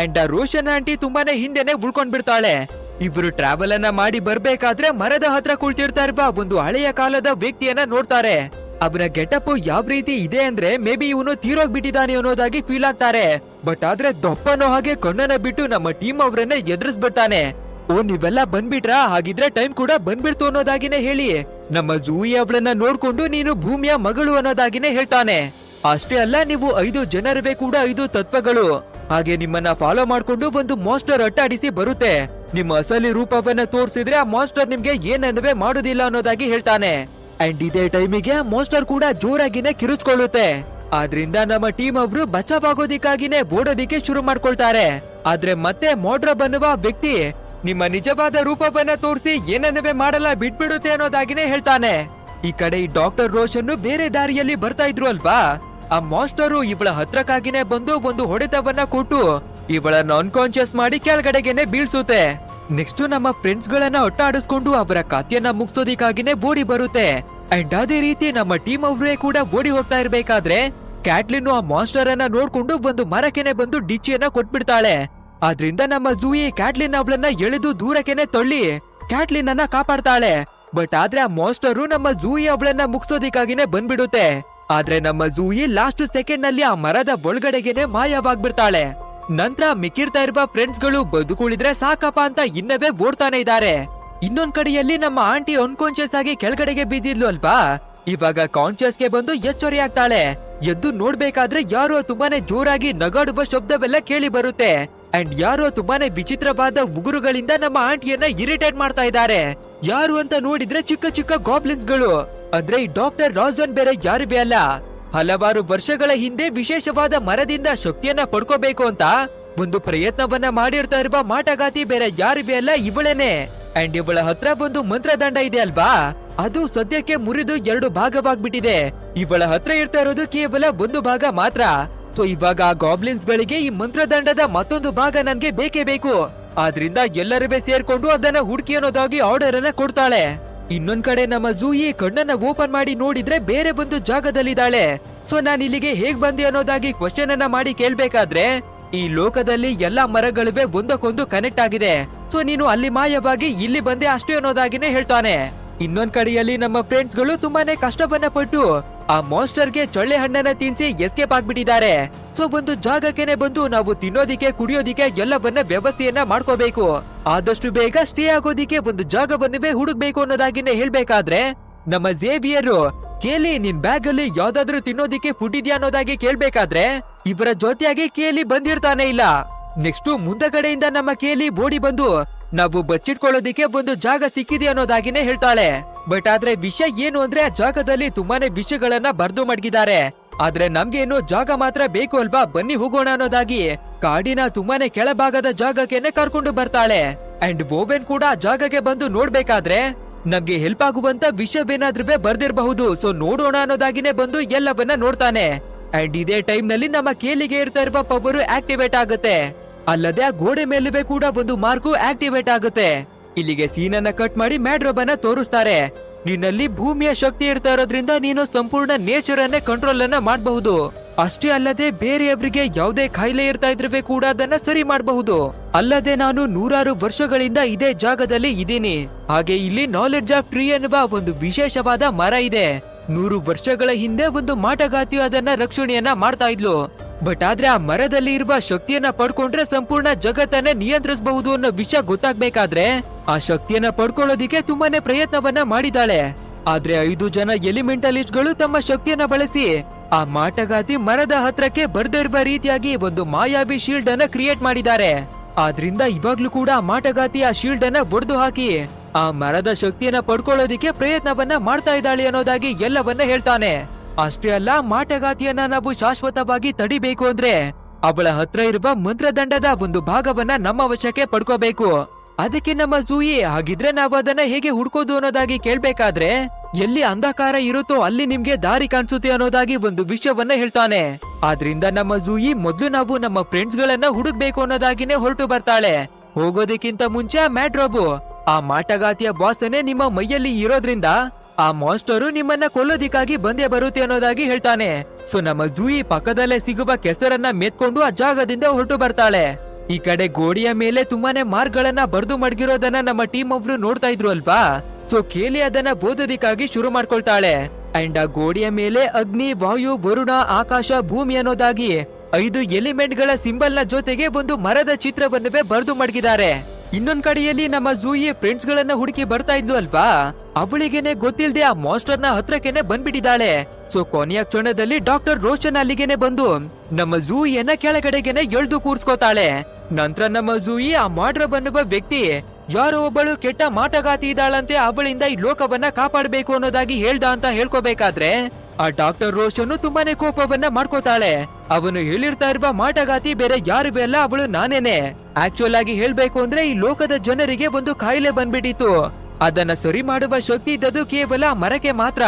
ಅಂಡ್ ರೋಷನ್ ಆಂಟಿ ತುಂಬಾನೇ ಹಿಂದೆನೆ ಉಳ್ಕೊಂಡ್ ಬಿಡ್ತಾಳೆ ಇಬ್ರು ಟ್ರಾವೆಲ್ ಅನ್ನ ಮಾಡಿ ಬರ್ಬೇಕಾದ್ರೆ ಮರದ ಹತ್ರ ಕುಳಿತಿರ್ತಾ ಇರುವ ಒಂದು ಹಳೆಯ ಕಾಲದ ವ್ಯಕ್ತಿಯನ್ನ ನೋಡ್ತಾರೆ. ಅವನ ಗೆಟಪ್ ಯಾವ ರೀತಿ ಇದೆ ಅಂದ್ರೆ ಮೇ ಬಿ ಇವನು ತೀರೋಗ್ಬಿಟ್ಟಿದ್ದಾನೆ ಅನ್ನೋದಾಗಿ ಫೀಲ್ ಆಗ್ತಾರೆ. ಬಟ್ ಆದ್ರೆ ದಪ್ಪನೋ ಹಾಗೆ ಕಣ್ಣನ್ನ ಬಿಟ್ಟು ನಮ್ಮ ಟೀಮ್ ಅವರನ್ನ ಎದುರಿಸ್ಬಿಡ್ತಾನೆ. ಓ, ನೀವೆಲ್ಲ ಬಂದ್ಬಿಟ್ರಾ? ಹಾಗಿದ್ರೆ ಟೈಮ್ ಕೂಡ ಬಂದ್ಬಿಡ್ತು ಅನ್ನೋದಾಗಿನೇ ಹೇಳಿ. ನಮ್ಮ ಜೂಯಿ ಅವಳನ್ನ ನೋಡ್ಕೊಂಡು ನೀನು ಭೂಮಿಯ ಮಗಳು ಅನ್ನೋದಾಗಿನೇ ಹೇಳ್ತಾನೆ. ಅಷ್ಟೇ ಅಲ್ಲ, ನೀವು ಐದು ಜನರವೇ ಕೂಡ ಐದು ತತ್ವಗಳು. ಹಾಗೆ ನಿಮ್ಮನ್ನ ಫಾಲೋ ಮಾಡ್ಕೊಂಡು ಒಂದು ಮಾಸ್ಟರ್ ಅಟ್ಟಾಡಿಸಿ ಬರುತ್ತೆ. ನಿಮ್ಮ ಅಸಲಿ ರೂಪವನ್ನ ತೋರಿಸಿದ್ರೆ ಆ ಮಾಸ್ಟರ್ ನಿಮ್ಗೆ ಏನನ್ನುವೆ ಮಾಡೋದಿಲ್ಲ ಅನ್ನೋದಾಗಿ ಹೇಳ್ತಾನೆ. ಅಂಡ್ ಇದೇ ಟೈಮಿಗೆ ಮಾಸ್ಟರ್ ಕೂಡ ಜೋರಾಗಿನೇ ಕಿರುಚ್ಕೊಳ್ಳುತ್ತೆ. ಆದ್ರಿಂದ ನಮ್ಮ ಟೀಮ್ ಅವರು ಬಚಾವಾಗೋದಿಕ್ಕಾಗಿನೇ ಓಡೋದಿಕ್ಕೆ ಶುರು ಮಾಡ್ಕೊಳ್ತಾರೆ. ಆದ್ರೆ ಮತ್ತೆ ಮೋಡ್ರ ಬನ್ನುವ ವ್ಯಕ್ತಿ ನಿಮ್ಮ ನಿಜವಾದ ರೂಪವನ್ನ ತೋರಿಸಿ ಏನನ್ನೇ ಮಾಡಲ್ಲ ಬಿಟ್ಬಿಡುತ್ತೆ ಅನ್ನೋದಾಗಿನೇ ಹೇಳ್ತಾನೆ. ಈ ಕಡೆ ಈ ಡಾಕ್ಟರ್ ರೋಷನ್ ಬೇರೆ ದಾರಿಯಲ್ಲಿ ಬರ್ತಾ ಇದ್ರು ಅಲ್ವಾ? ಆ ಮಾಸ್ಟರು ಇವಳ ಹತ್ರಕ್ಕಾಗಿನೇ ಬಂದು ಒಂದು ಹೊಡೆತವನ್ನ ಕೊಟ್ಟು ಇವಳನ್ನ ಅನ್ಕಾನ್ಶಿಯಸ್ ಮಾಡಿ ಕೆಳಗಡೆಗೆನೆ ಬೀಳ್ಸುತ್ತೆ. ನೆಕ್ಸ್ಟ್ ನಮ್ಮ ಫ್ರೆಂಡ್ಸ್ ಗಳನ್ನ ಒಟ್ಟಾಡಿಸ್ಕೊಂಡು ಅವರ ಕಥೆಯನ್ನ ಮುಗಿಸೋದಿಕ್ಕಾಗಿನೇ ಓಡಿ ಬರುತ್ತೆ. ಅಂಡ್ ಅದೇ ರೀತಿ ನಮ್ಮ ಟೀಮ್ ಅವರೇ ಕೂಡ ಓಡಿ ಹೋಗ್ತಾ ಇರ್ಬೇಕಾದ್ರೆ ಕ್ಯಾಟ್ಲಿನ್ ಆ ಮಾಸ್ಟರ್ ಅನ್ನ ನೋಡ್ಕೊಂಡು ಒಂದು ಮರಕ್ಕೆನೆ ಬಂದು ಡಿಚ್ಚಿಯನ್ನ ಕೊಟ್ಬಿಡ್ತಾಳೆ. ಆದ್ರಿಂದ ನಮ್ಮ ಜೂಯಿ ಕ್ಯಾಟ್ಲಿನ್ ಅವಳನ್ನ ಎಳೆದು ದೂರಕ್ಕೆನೆ ತಳ್ಳಿ. ಕ್ಯಾಟ್ಲಿನ್ ಅನ್ನ ಕಾಪಾಡ್ತಾಳೆ. ಬಟ್ ಆದ್ರೆ ಆ ಮಾಸ್ಟರು ನಮ್ಮ ಜೂಯಿ ಅವಳನ್ನ ಮುಗಿಸೋದಿಕ್ಕಾಗಿನೆ ಬಂದ್ಬಿಡುತ್ತೆ. ಆದ್ರೆ ನಮ್ಮ ಜೂಯಿ ಲಾಸ್ಟ್ ಸೆಕೆಂಡ್ನಲ್ಲಿ ಆ ಮರದ ಒಳಗಡೆಗೆನೆ ಮಾಯವಾಗ್ಬಿಡ್ತಾಳೆ. ನಂತರ ಮಿಕ್ಕಿರ್ತಾ ಇರುವ ಫ್ರೆಂಡ್ಸ್ಗಳು ಬದುಕುಳಿದ್ರೆ ಸಾಕಪ್ಪ ಅಂತ ಇನ್ನವೇ ಓಡ್ತಾನೆ ಇದ್ದಾರೆ. ಇನ್ನೊಂದ್ ಕಡೆಯಲ್ಲಿ ನಮ್ಮ ಆಂಟಿ ಅನ್ಕಾನ್ಶಿಯಸ್ ಆಗಿ ಕೆಳಗಡೆಗೆ ಬಿದ್ದಿದ್ಲು ಅಲ್ವಾ? ಇವಾಗ ಕಾನ್ಶಿಯಸ್ಗೆ ಬಂದು ಎಚ್ಚರಿ ಆಗ್ತಾಳೆ. ಎದ್ದು ನೋಡ್ಬೇಕಾದ್ರೆ ಯಾರೋ ತುಂಬಾನೇ ಜೋರಾಗಿ ನಗಾಡುವ ಶಬ್ದವೆಲ್ಲ ಕೇಳಿ ಬರುತ್ತೆ. ಅಂಡ್ ಯಾರೋ ತುಂಬಾನೇ ವಿಚಿತ್ರವಾದ ಉಗುರುಗಳಿಂದ ನಮ್ಮ ಆಂಟಿಯನ್ನ ಇರಿಟೇಟ್ ಮಾಡ್ತಾ ಇದ್ದಾರೆ. ಯಾರು ಅಂತ ನೋಡಿದ್ರೆ ಚಿಕ್ಕ ಚಿಕ್ಕ ಗಾಬ್ಲಿನ್ಸ್ಗಳು ಅಂದ್ರೆ ಈ ಡಾಕ್ಟರ್ ರಾಜನ್ ಬೇರೆ ಯಾರು ಬೇ ಅಲ್ಲ. ಹಲವಾರು ವರ್ಷಗಳ ಹಿಂದೆ ವಿಶೇಷವಾದ ಮರದಿಂದ ಶಕ್ತಿಯನ್ನ ಪಡ್ಕೋಬೇಕು ಅಂತ ಒಂದು ಪ್ರಯತ್ನವನ್ನ ಮಾಡಿರ್ತಾ ಇರುವ ಮಾಟಗಾತಿ ಬೇರೆ ಯಾರು ಬೇ ಅಲ್ಲ ಇವಳೇನೆ. ಅಂಡ್ ಇವಳ ಹತ್ರ ಒಂದು ಮಂತ್ರದಂಡ ಇದೆ ಅಲ್ವಾ? ಅದು ಸದ್ಯಕ್ಕೆ ಮುರಿದು ಎರಡು ಭಾಗವಾಗ್ಬಿಟ್ಟಿದೆ. ಇವಳ ಹತ್ರ ಇರ್ತಾ ಇರೋದು ಕೇವಲ ಒಂದು ಭಾಗ ಮಾತ್ರ. ಸೊ ಇವಾಗ ಗಾಬ್ಲಿನ್ಸ್ ಗಳಿಗೆ ಈ ಮಂತ್ರದಂಡದ ಮತ್ತೊಂದು ಭಾಗ ನನ್ಗೆ ಬೇಕೇ ಬೇಕು. ಆದ್ರಿಂದ ಎಲ್ಲರೂ ಸೇರ್ಕೊಂಡು ಅದನ್ನ ಹುಡುಕಿ ಅನ್ನೋದಾಗಿ ಆರ್ಡರ್ ಅನ್ನ ಕೊಡ್ತಾಳೆ. ಇನ್ನೊಂದ್ ಕಡೆ ನಮ್ಮ ಜೂಯಿ ಕಣ್ಣನ್ನ ಓಪನ್ ಮಾಡಿ ನೋಡಿದ್ರೆ ಬೇರೆ ಒಂದು ಜಾಗದಲ್ಲಿದ್ದಾಳೆ. ಸೊ ನಾನು ಇಲ್ಲಿಗೆ ಹೇಗ್ ಬಂದೆ ಅನ್ನೋದಾಗಿ ಕ್ವಶನ್ ಅನ್ನ ಮಾಡಿ ಕೇಳ್ಬೇಕಾದ್ರೆ, ಈ ಲೋಕದಲ್ಲಿ ಎಲ್ಲಾ ಮರಗಳಿವೆ ಒಂದಕ್ಕೊಂದು ಕನೆಕ್ಟ್ ಆಗಿದೆ. ಸೊ ನೀನು ಅಲ್ಲಿ ಮಾಯವಾಗಿ ಇಲ್ಲಿ ಬಂದೆ ಅಷ್ಟೇ ಅನ್ನೋದಾಗಿನೇ ಹೇಳ್ತಾನೆ. ಇನ್ನೊಂದ್ ಕಡೆಯಲ್ಲಿ ನಮ್ಮ ಫ್ರೆಂಡ್ಸ್ಗಳು ತುಂಬಾನೇ ಕಷ್ಟವನ್ನ ಪಟ್ಟು ಆ ಮಾಸ್ಟರ್ಗೆ ಚೊಳ್ಳೆ ಹಣ್ಣನ್ನ ತಿನ್ಸಿ ಎಸ್ಕೇಪ್ ಆಗ್ಬಿಟ್ಟಿದ್ದಾರೆ. ಸೊ ಒಂದು ಜಾಗಕ್ಕೆನೆ ಬಂದು ನಾವು ತಿನ್ನೋದಿಕ್ಕೆ, ಕುಡಿಯೋದಿಕ್ಕೆ ಎಲ್ಲವನ್ನ ವ್ಯವಸ್ಥೆಯನ್ನ ಮಾಡ್ಕೋಬೇಕು. ಆದಷ್ಟು ಬೇಗ ಸ್ಟೇ ಆಗೋದಿಕ್ಕೆ ಒಂದು ಜಾಗವನ್ನುವೇ ಹುಡುಕ್ಬೇಕು ಅನ್ನೋದಾಗಿನೇ ಹೇಳ್ಬೇಕಾದ್ರೆ, ನಮ್ಮ ಝೇವಿಯರು ಕೇಲಿ ನಿನ್ ಬ್ಯಾಗ್ ಅಲ್ಲಿ ಯಾವ್ದಾದ್ರು ತಿನ್ನೋದಿಕ್ಕೆ ಫುಡ್ ಇದೆಯಾ ಅನ್ನೋದಾಗಿ ಕೇಳ್ಬೇಕಾದ್ರೆ, ಇವರ ಜೊತೆಯಾಗಿ ಕೇಲಿ ಬಂದಿರ್ತಾನೆ ಇಲ್ಲ. ನೆಕ್ಸ್ಟ್ ಮುಂದಗಡೆಯಿಂದ ನಮ್ಮ ಕೇಲಿ ಓಡಿ ಬಂದು ನಾವು ಬಚ್ಚಿಟ್ಕೊಳ್ಳೋದಿಕ್ಕೆ ಒಂದು ಜಾಗ ಸಿಕ್ಕಿದೆ ಅನ್ನೋದಾಗಿನೇ ಹೇಳ್ತಾಳೆ. ಬಟ್ ಆದ್ರೆ ವಿಷಯ ಏನು ಅಂದ್ರೆ ಆ ಜಾಗದಲ್ಲಿ ತುಂಬಾನೇ ವಿಷಯಗಳನ್ನ ಬರ್ದು ಮಡಗಿದ್ದಾರೆ. ಆದ್ರೆ ನಮಗೇನೋ ಜಾಗ ಮಾತ್ರ ಬೇಕು ಅಲ್ವಾ? ಬನ್ನಿ ಹೋಗೋಣ ಅನ್ನೋದಾಗಿ. ಕಾಡಿನ ತುಂಬಾನೇ ಕೆಳಭಾಗದ ಜಾಗಕ್ಕೆನೆ ಕರ್ಕೊಂಡು ಬರ್ತಾಳೆ. ಅಂಡ್ ಬೋಬೆನ್ ಕೂಡ ಆ ಜಾಗಕ್ಕೆ ಬಂದು ನೋಡ್ಬೇಕಾದ್ರೆ ನಮ್ಗೆ ಹೆಲ್ಪ್ ಆಗುವಂತ ವಿಷಯವೇನಾದ್ರೂ ಬರ್ದಿರಬಹುದು. ಸೊ ನೋಡೋಣ ಅನ್ನೋದಾಗಿನೇ ಬಂದು ಎಲ್ಲವನ್ನ ನೋಡ್ತಾನೆ. ಅಂಡ್ ಇದೇ ಟೈಮ್ನಲ್ಲಿ ನಮ್ಮ ಕೇಳಿಗೆ ಇರ್ತಾ ಇರುವ ಪವರ್ ಆಕ್ಟಿವೇಟ್ ಆಗುತ್ತೆ. ಅಲ್ಲದೆ ಆ ಗೋಡೆ ಮೇಲುವೆ ಕೂಡ ಒಂದು ಮಾರ್ಕು ಆಕ್ಟಿವೇಟ್ ಆಗುತ್ತೆ. ಇಲ್ಲಿಗೆ ಸೀನನ್ನ ಕಟ್ ಮಾಡಿ ಮ್ಯಾಡ್ರೋಬನ್ನ ತೋರಿಸ್ತಾರೆ. ನಿನ್ನಲ್ಲಿ ಭೂಮಿಯ ಶಕ್ತಿ ಇರ್ತಾ ಇರೋದ್ರಿಂದ ನೀನು ಸಂಪೂರ್ಣ ನೇಚರ್ ಅನ್ನೇ ಕಂಟ್ರೋಲ್ ಅನ್ನ ಮಾಡಬಹುದು. ಅಷ್ಟೇ ಅಲ್ಲದೆ ಬೇರೆಯವರಿಗೆ ಯಾವುದೇ ಕಾಯಿಲೆ ಇರ್ತಾ ಇದ್ರೆ ಕೂಡ ಅದನ್ನ ಸರಿ ಮಾಡಬಹುದು. ಅಲ್ಲದೆ ನಾನು ನೂರಾರು ವರ್ಷಗಳಿಂದ ಇದೇ ಜಾಗದಲ್ಲಿ ಇದ್ದೀನಿ. ಹಾಗೆ ಇಲ್ಲಿ ನಾಲೆಡ್ಜ್ ಆಫ್ ಟ್ರೀ ಎನ್ನುವ ಒಂದು ವಿಶೇಷವಾದ ಮರ ಇದೆ. ನೂರು ವರ್ಷಗಳ ಹಿಂದೆ ಒಂದು ಮಾಟಗಾತಿಯು ಅದನ್ನ ರಕ್ಷಣೆಯನ್ನ ಮಾಡ್ತಾ ಇದ್ಲು. ಬಟ್ ಆದ್ರೆ ಆ ಮರದಲ್ಲಿ ಇರುವ ಶಕ್ತಿಯನ್ನ ಪಡ್ಕೊಂಡ್ರೆ ಸಂಪೂರ್ಣ ಜಗತ್ತನ್ನೇ ನಿಯಂತ್ರಿಸಬಹುದು ಅನ್ನೋ ವಿಷಯ ಗೊತ್ತಾಗ್ಬೇಕಾದ್ರೆ ಆ ಶಕ್ತಿಯನ್ನ ಪಡ್ಕೊಳ್ಳೋದಿಕ್ಕೆ ತುಂಬಾನೇ ಪ್ರಯತ್ನವನ್ನ ಮಾಡಿದಾಳೆ. ಆದ್ರೆ ಐದು ಜನ ಎಲಿಮೆಂಟಲಿಸ್ಟ್ಗಳು ತಮ್ಮ ಶಕ್ತಿಯನ್ನ ಬಳಸಿ ಆ ಮಾಟಗಾತಿ ಮರದ ಹತ್ರಕ್ಕೆ ಬರ್ದಿರುವ ರೀತಿಯಾಗಿ ಒಂದು ಮಾಯಾವಿ ಶೀಲ್ಡ್ ಅನ್ನ ಕ್ರಿಯೇಟ್ ಮಾಡಿದ್ದಾರೆ. ಆದ್ರಿಂದ ಇವಾಗ್ಲೂ ಕೂಡ ಆ ಮಾಟಗಾತಿ ಆ ಶೀಲ್ಡ್ ಅನ್ನ ಒಡೆದು ಹಾಕಿ ಆ ಮರದ ಶಕ್ತಿಯನ್ನ ಪಡ್ಕೊಳ್ಳೋದಿಕ್ಕೆ ಪ್ರಯತ್ನವನ್ನ ಮಾಡ್ತಾ ಇದ್ದಾಳೆ ಅನ್ನೋದಾಗಿ ಎಲ್ಲವನ್ನ ಹೇಳ್ತಾನೆ. ಅಷ್ಟೇ ಅಲ್ಲ ಮಾಟಗಾತಿಯನ್ನ ನಾವು ಶಾಶ್ವತವಾಗಿ ತಡಿಬೇಕು ಅಂದ್ರೆ ಅವಳ ಹತ್ರ ಇರುವ ಮಂತ್ರದಂಡದ ಒಂದು ಭಾಗವನ್ನ ನಮ್ಮ ವಶಕ್ಕೆ ಪಡ್ಕೋಬೇಕು. ಅದಕ್ಕೆ ನಮ್ಮ ಜೂಯಿ ಹಾಗಿದ್ರೆ ನಾವು ಅದನ್ನ ಹೇಗೆ ಹುಡ್ಕೋದು ಅನ್ನೋದಾಗಿ ಕೇಳ್ಬೇಕಾದ್ರೆ, ಎಲ್ಲಿ ಅಂಧಕಾರ ಇರುತ್ತೋ ಅಲ್ಲಿ ನಿಮ್ಗೆ ದಾರಿ ಕಾಣಿಸುತ್ತೆ ಅನ್ನೋದಾಗಿ ಒಂದು ವಿಷಯವನ್ನ ಹೇಳ್ತಾನೆ. ಆದ್ರಿಂದ ನಮ್ಮ ಜೂಯಿ ಮೊದ್ಲು ನಾವು ನಮ್ಮ ಫ್ರೆಂಡ್ಸ್ ಗಳನ್ನ ಹುಡುಕ್ಬೇಕು ಅನ್ನೋದಾಗಿನೇ ಹೊರಟು ಬರ್ತಾಳೆ. ಹೋಗೋದಕ್ಕಿಂತ ಮುಂಚೆ ಮ್ಯಾಡ್ರೋಬು ಆ ಮಾಟಗಾತಿಯ ಬಾಸನೆ ನಿಮ್ಮ ಮೈಯಲ್ಲಿ ಇರೋದ್ರಿಂದ ಆ ಮಾಸ್ಟರು ನಿಮ್ಮನ್ನ ಕೊಲ್ಲೋದಿಕ್ಕಾಗಿ ಬಂದೇ ಬರುತ್ತೆ ಅನ್ನೋದಾಗಿ ಹೇಳ್ತಾನೆ. ಸೊ, ನಮ್ಮ ಜೂಯಿ ಪಕ್ಕದಲ್ಲೇ ಸಿಗುವ ಕೆಸರನ್ನ ಮೆತ್ಕೊಂಡು ಆ ಜಾಗದಿಂದ ಹೊರಟು ಬರ್ತಾಳೆ. ಈ ಕಡೆ ಗೋಡೆಯ ಮೇಲೆ ತುಂಬಾನೇ ಮಾರ್ಕ್ಗಳನ್ನ ಬರೆದು ಮಡಗಿರೋದನ್ನ ನಮ್ಮ ಟೀಮ್ ಅವರು ನೋಡ್ತಾ ಇದ್ರು ಅಲ್ವಾ? ಸೊ ಕೇಳಿ ಅದನ್ನ ಓದೋದಿಕ್ಕಾಗಿ ಶುರು ಮಾಡ್ಕೊಳ್ತಾಳೆ. ಅಂಡ್ ಆ ಗೋಡೆಯ ಮೇಲೆ ಅಗ್ನಿ, ವಾಯು, ವರುಣ, ಆಕಾಶ, ಭೂಮಿ ಅನ್ನೋದಾಗಿ ಐದು ಎಲಿಮೆಂಟ್ಗಳ ಸಿಂಬಲ್ನ ಜೊತೆಗೆ ಒಂದು ಮರದ ಚಿತ್ರವನ್ನವೇ ಬರೆದು ಮಡಗಿದ್ದಾರೆ. ಇನ್ನೊಂದ್ ಕಡೆಯಲ್ಲಿ ನಮ್ಮ ಜೂಯಿ ಫ್ರೆಂಡ್ಸ್ ಗಳನ್ನ ಹುಡುಕಿ ಬರ್ತಾ ಇದ್ಲು ಅಲ್ವಾ? ಅವಳಿಗೆನೆ ಗೊತ್ತಿಲ್ಲದೆ ಆ ಮಾಸ್ಟರ್ನ ಹತ್ರಕ್ಕೆನೆ ಬಂದ್ಬಿಟ್ಟಿದ್ದಾಳೆ. ಸೊ, ಕೊನೆಯ ಕ್ಷಣದಲ್ಲಿ ಡಾಕ್ಟರ್ ರೋಷನ್ ಅಲ್ಲಿಗೆನೆ ಬಂದು, ನಮ್ಮ ಜೂಯಿಯನ್ನ ಕೆಳಗಡೆಗೆನೆ ಎಳ್ದು ಕೂರ್ಸ್ಕೋತಾಳೆ. ನಂತರ ನಮ್ಮ ಜೂಯಿ ಆ ಮಾಡ್ರ ಬನ್ನುವ ವ್ಯಕ್ತಿ, ಯಾರೋ ಒಬ್ಬಳು ಕೆಟ್ಟ ಮಾಟಗಾತಿ ಇದ್ದಾಳಂತೆ ಅವಳಿಂದ ಈ ಲೋಕವನ್ನ ಕಾಪಾಡಬೇಕು ಅನ್ನೋದಾಗಿ ಹೇಳ್ದ ಅಂತ ಹೇಳ್ಕೋಬೇಕಾದ್ರೆ, ಆ ಡಾಕ್ಟರ್ ರೋಷನ್ ತುಂಬಾನೇ ಕೋಪವನ್ನ ಮಾಡ್ಕೋತಾಳೆ. ಅವನು ಹೇಳಿರ್ತಾ ಇರುವ ಮಾಟಗಾತಿ ಬೇರೆ ಯಾರು ಅಲ್ಲ, ಅವಳು ನಾನೇನೆ. ಆಕ್ಚುಲ್ ಆಗಿ ಹೇಳ್ಬೇಕು ಅಂದ್ರೆ ಈ ಲೋಕದ ಜನರಿಗೆ ಒಂದು ಕಾಯಿಲೆ ಬಂದ್ಬಿಟ್ಟಿತ್ತು. ಅದನ್ನ ಸರಿ ಮಾಡುವ ಶಕ್ತಿ ಇದ್ದದ್ದು ಕೇವಲ ಮರಕ್ಕೆ ಮಾತ್ರ.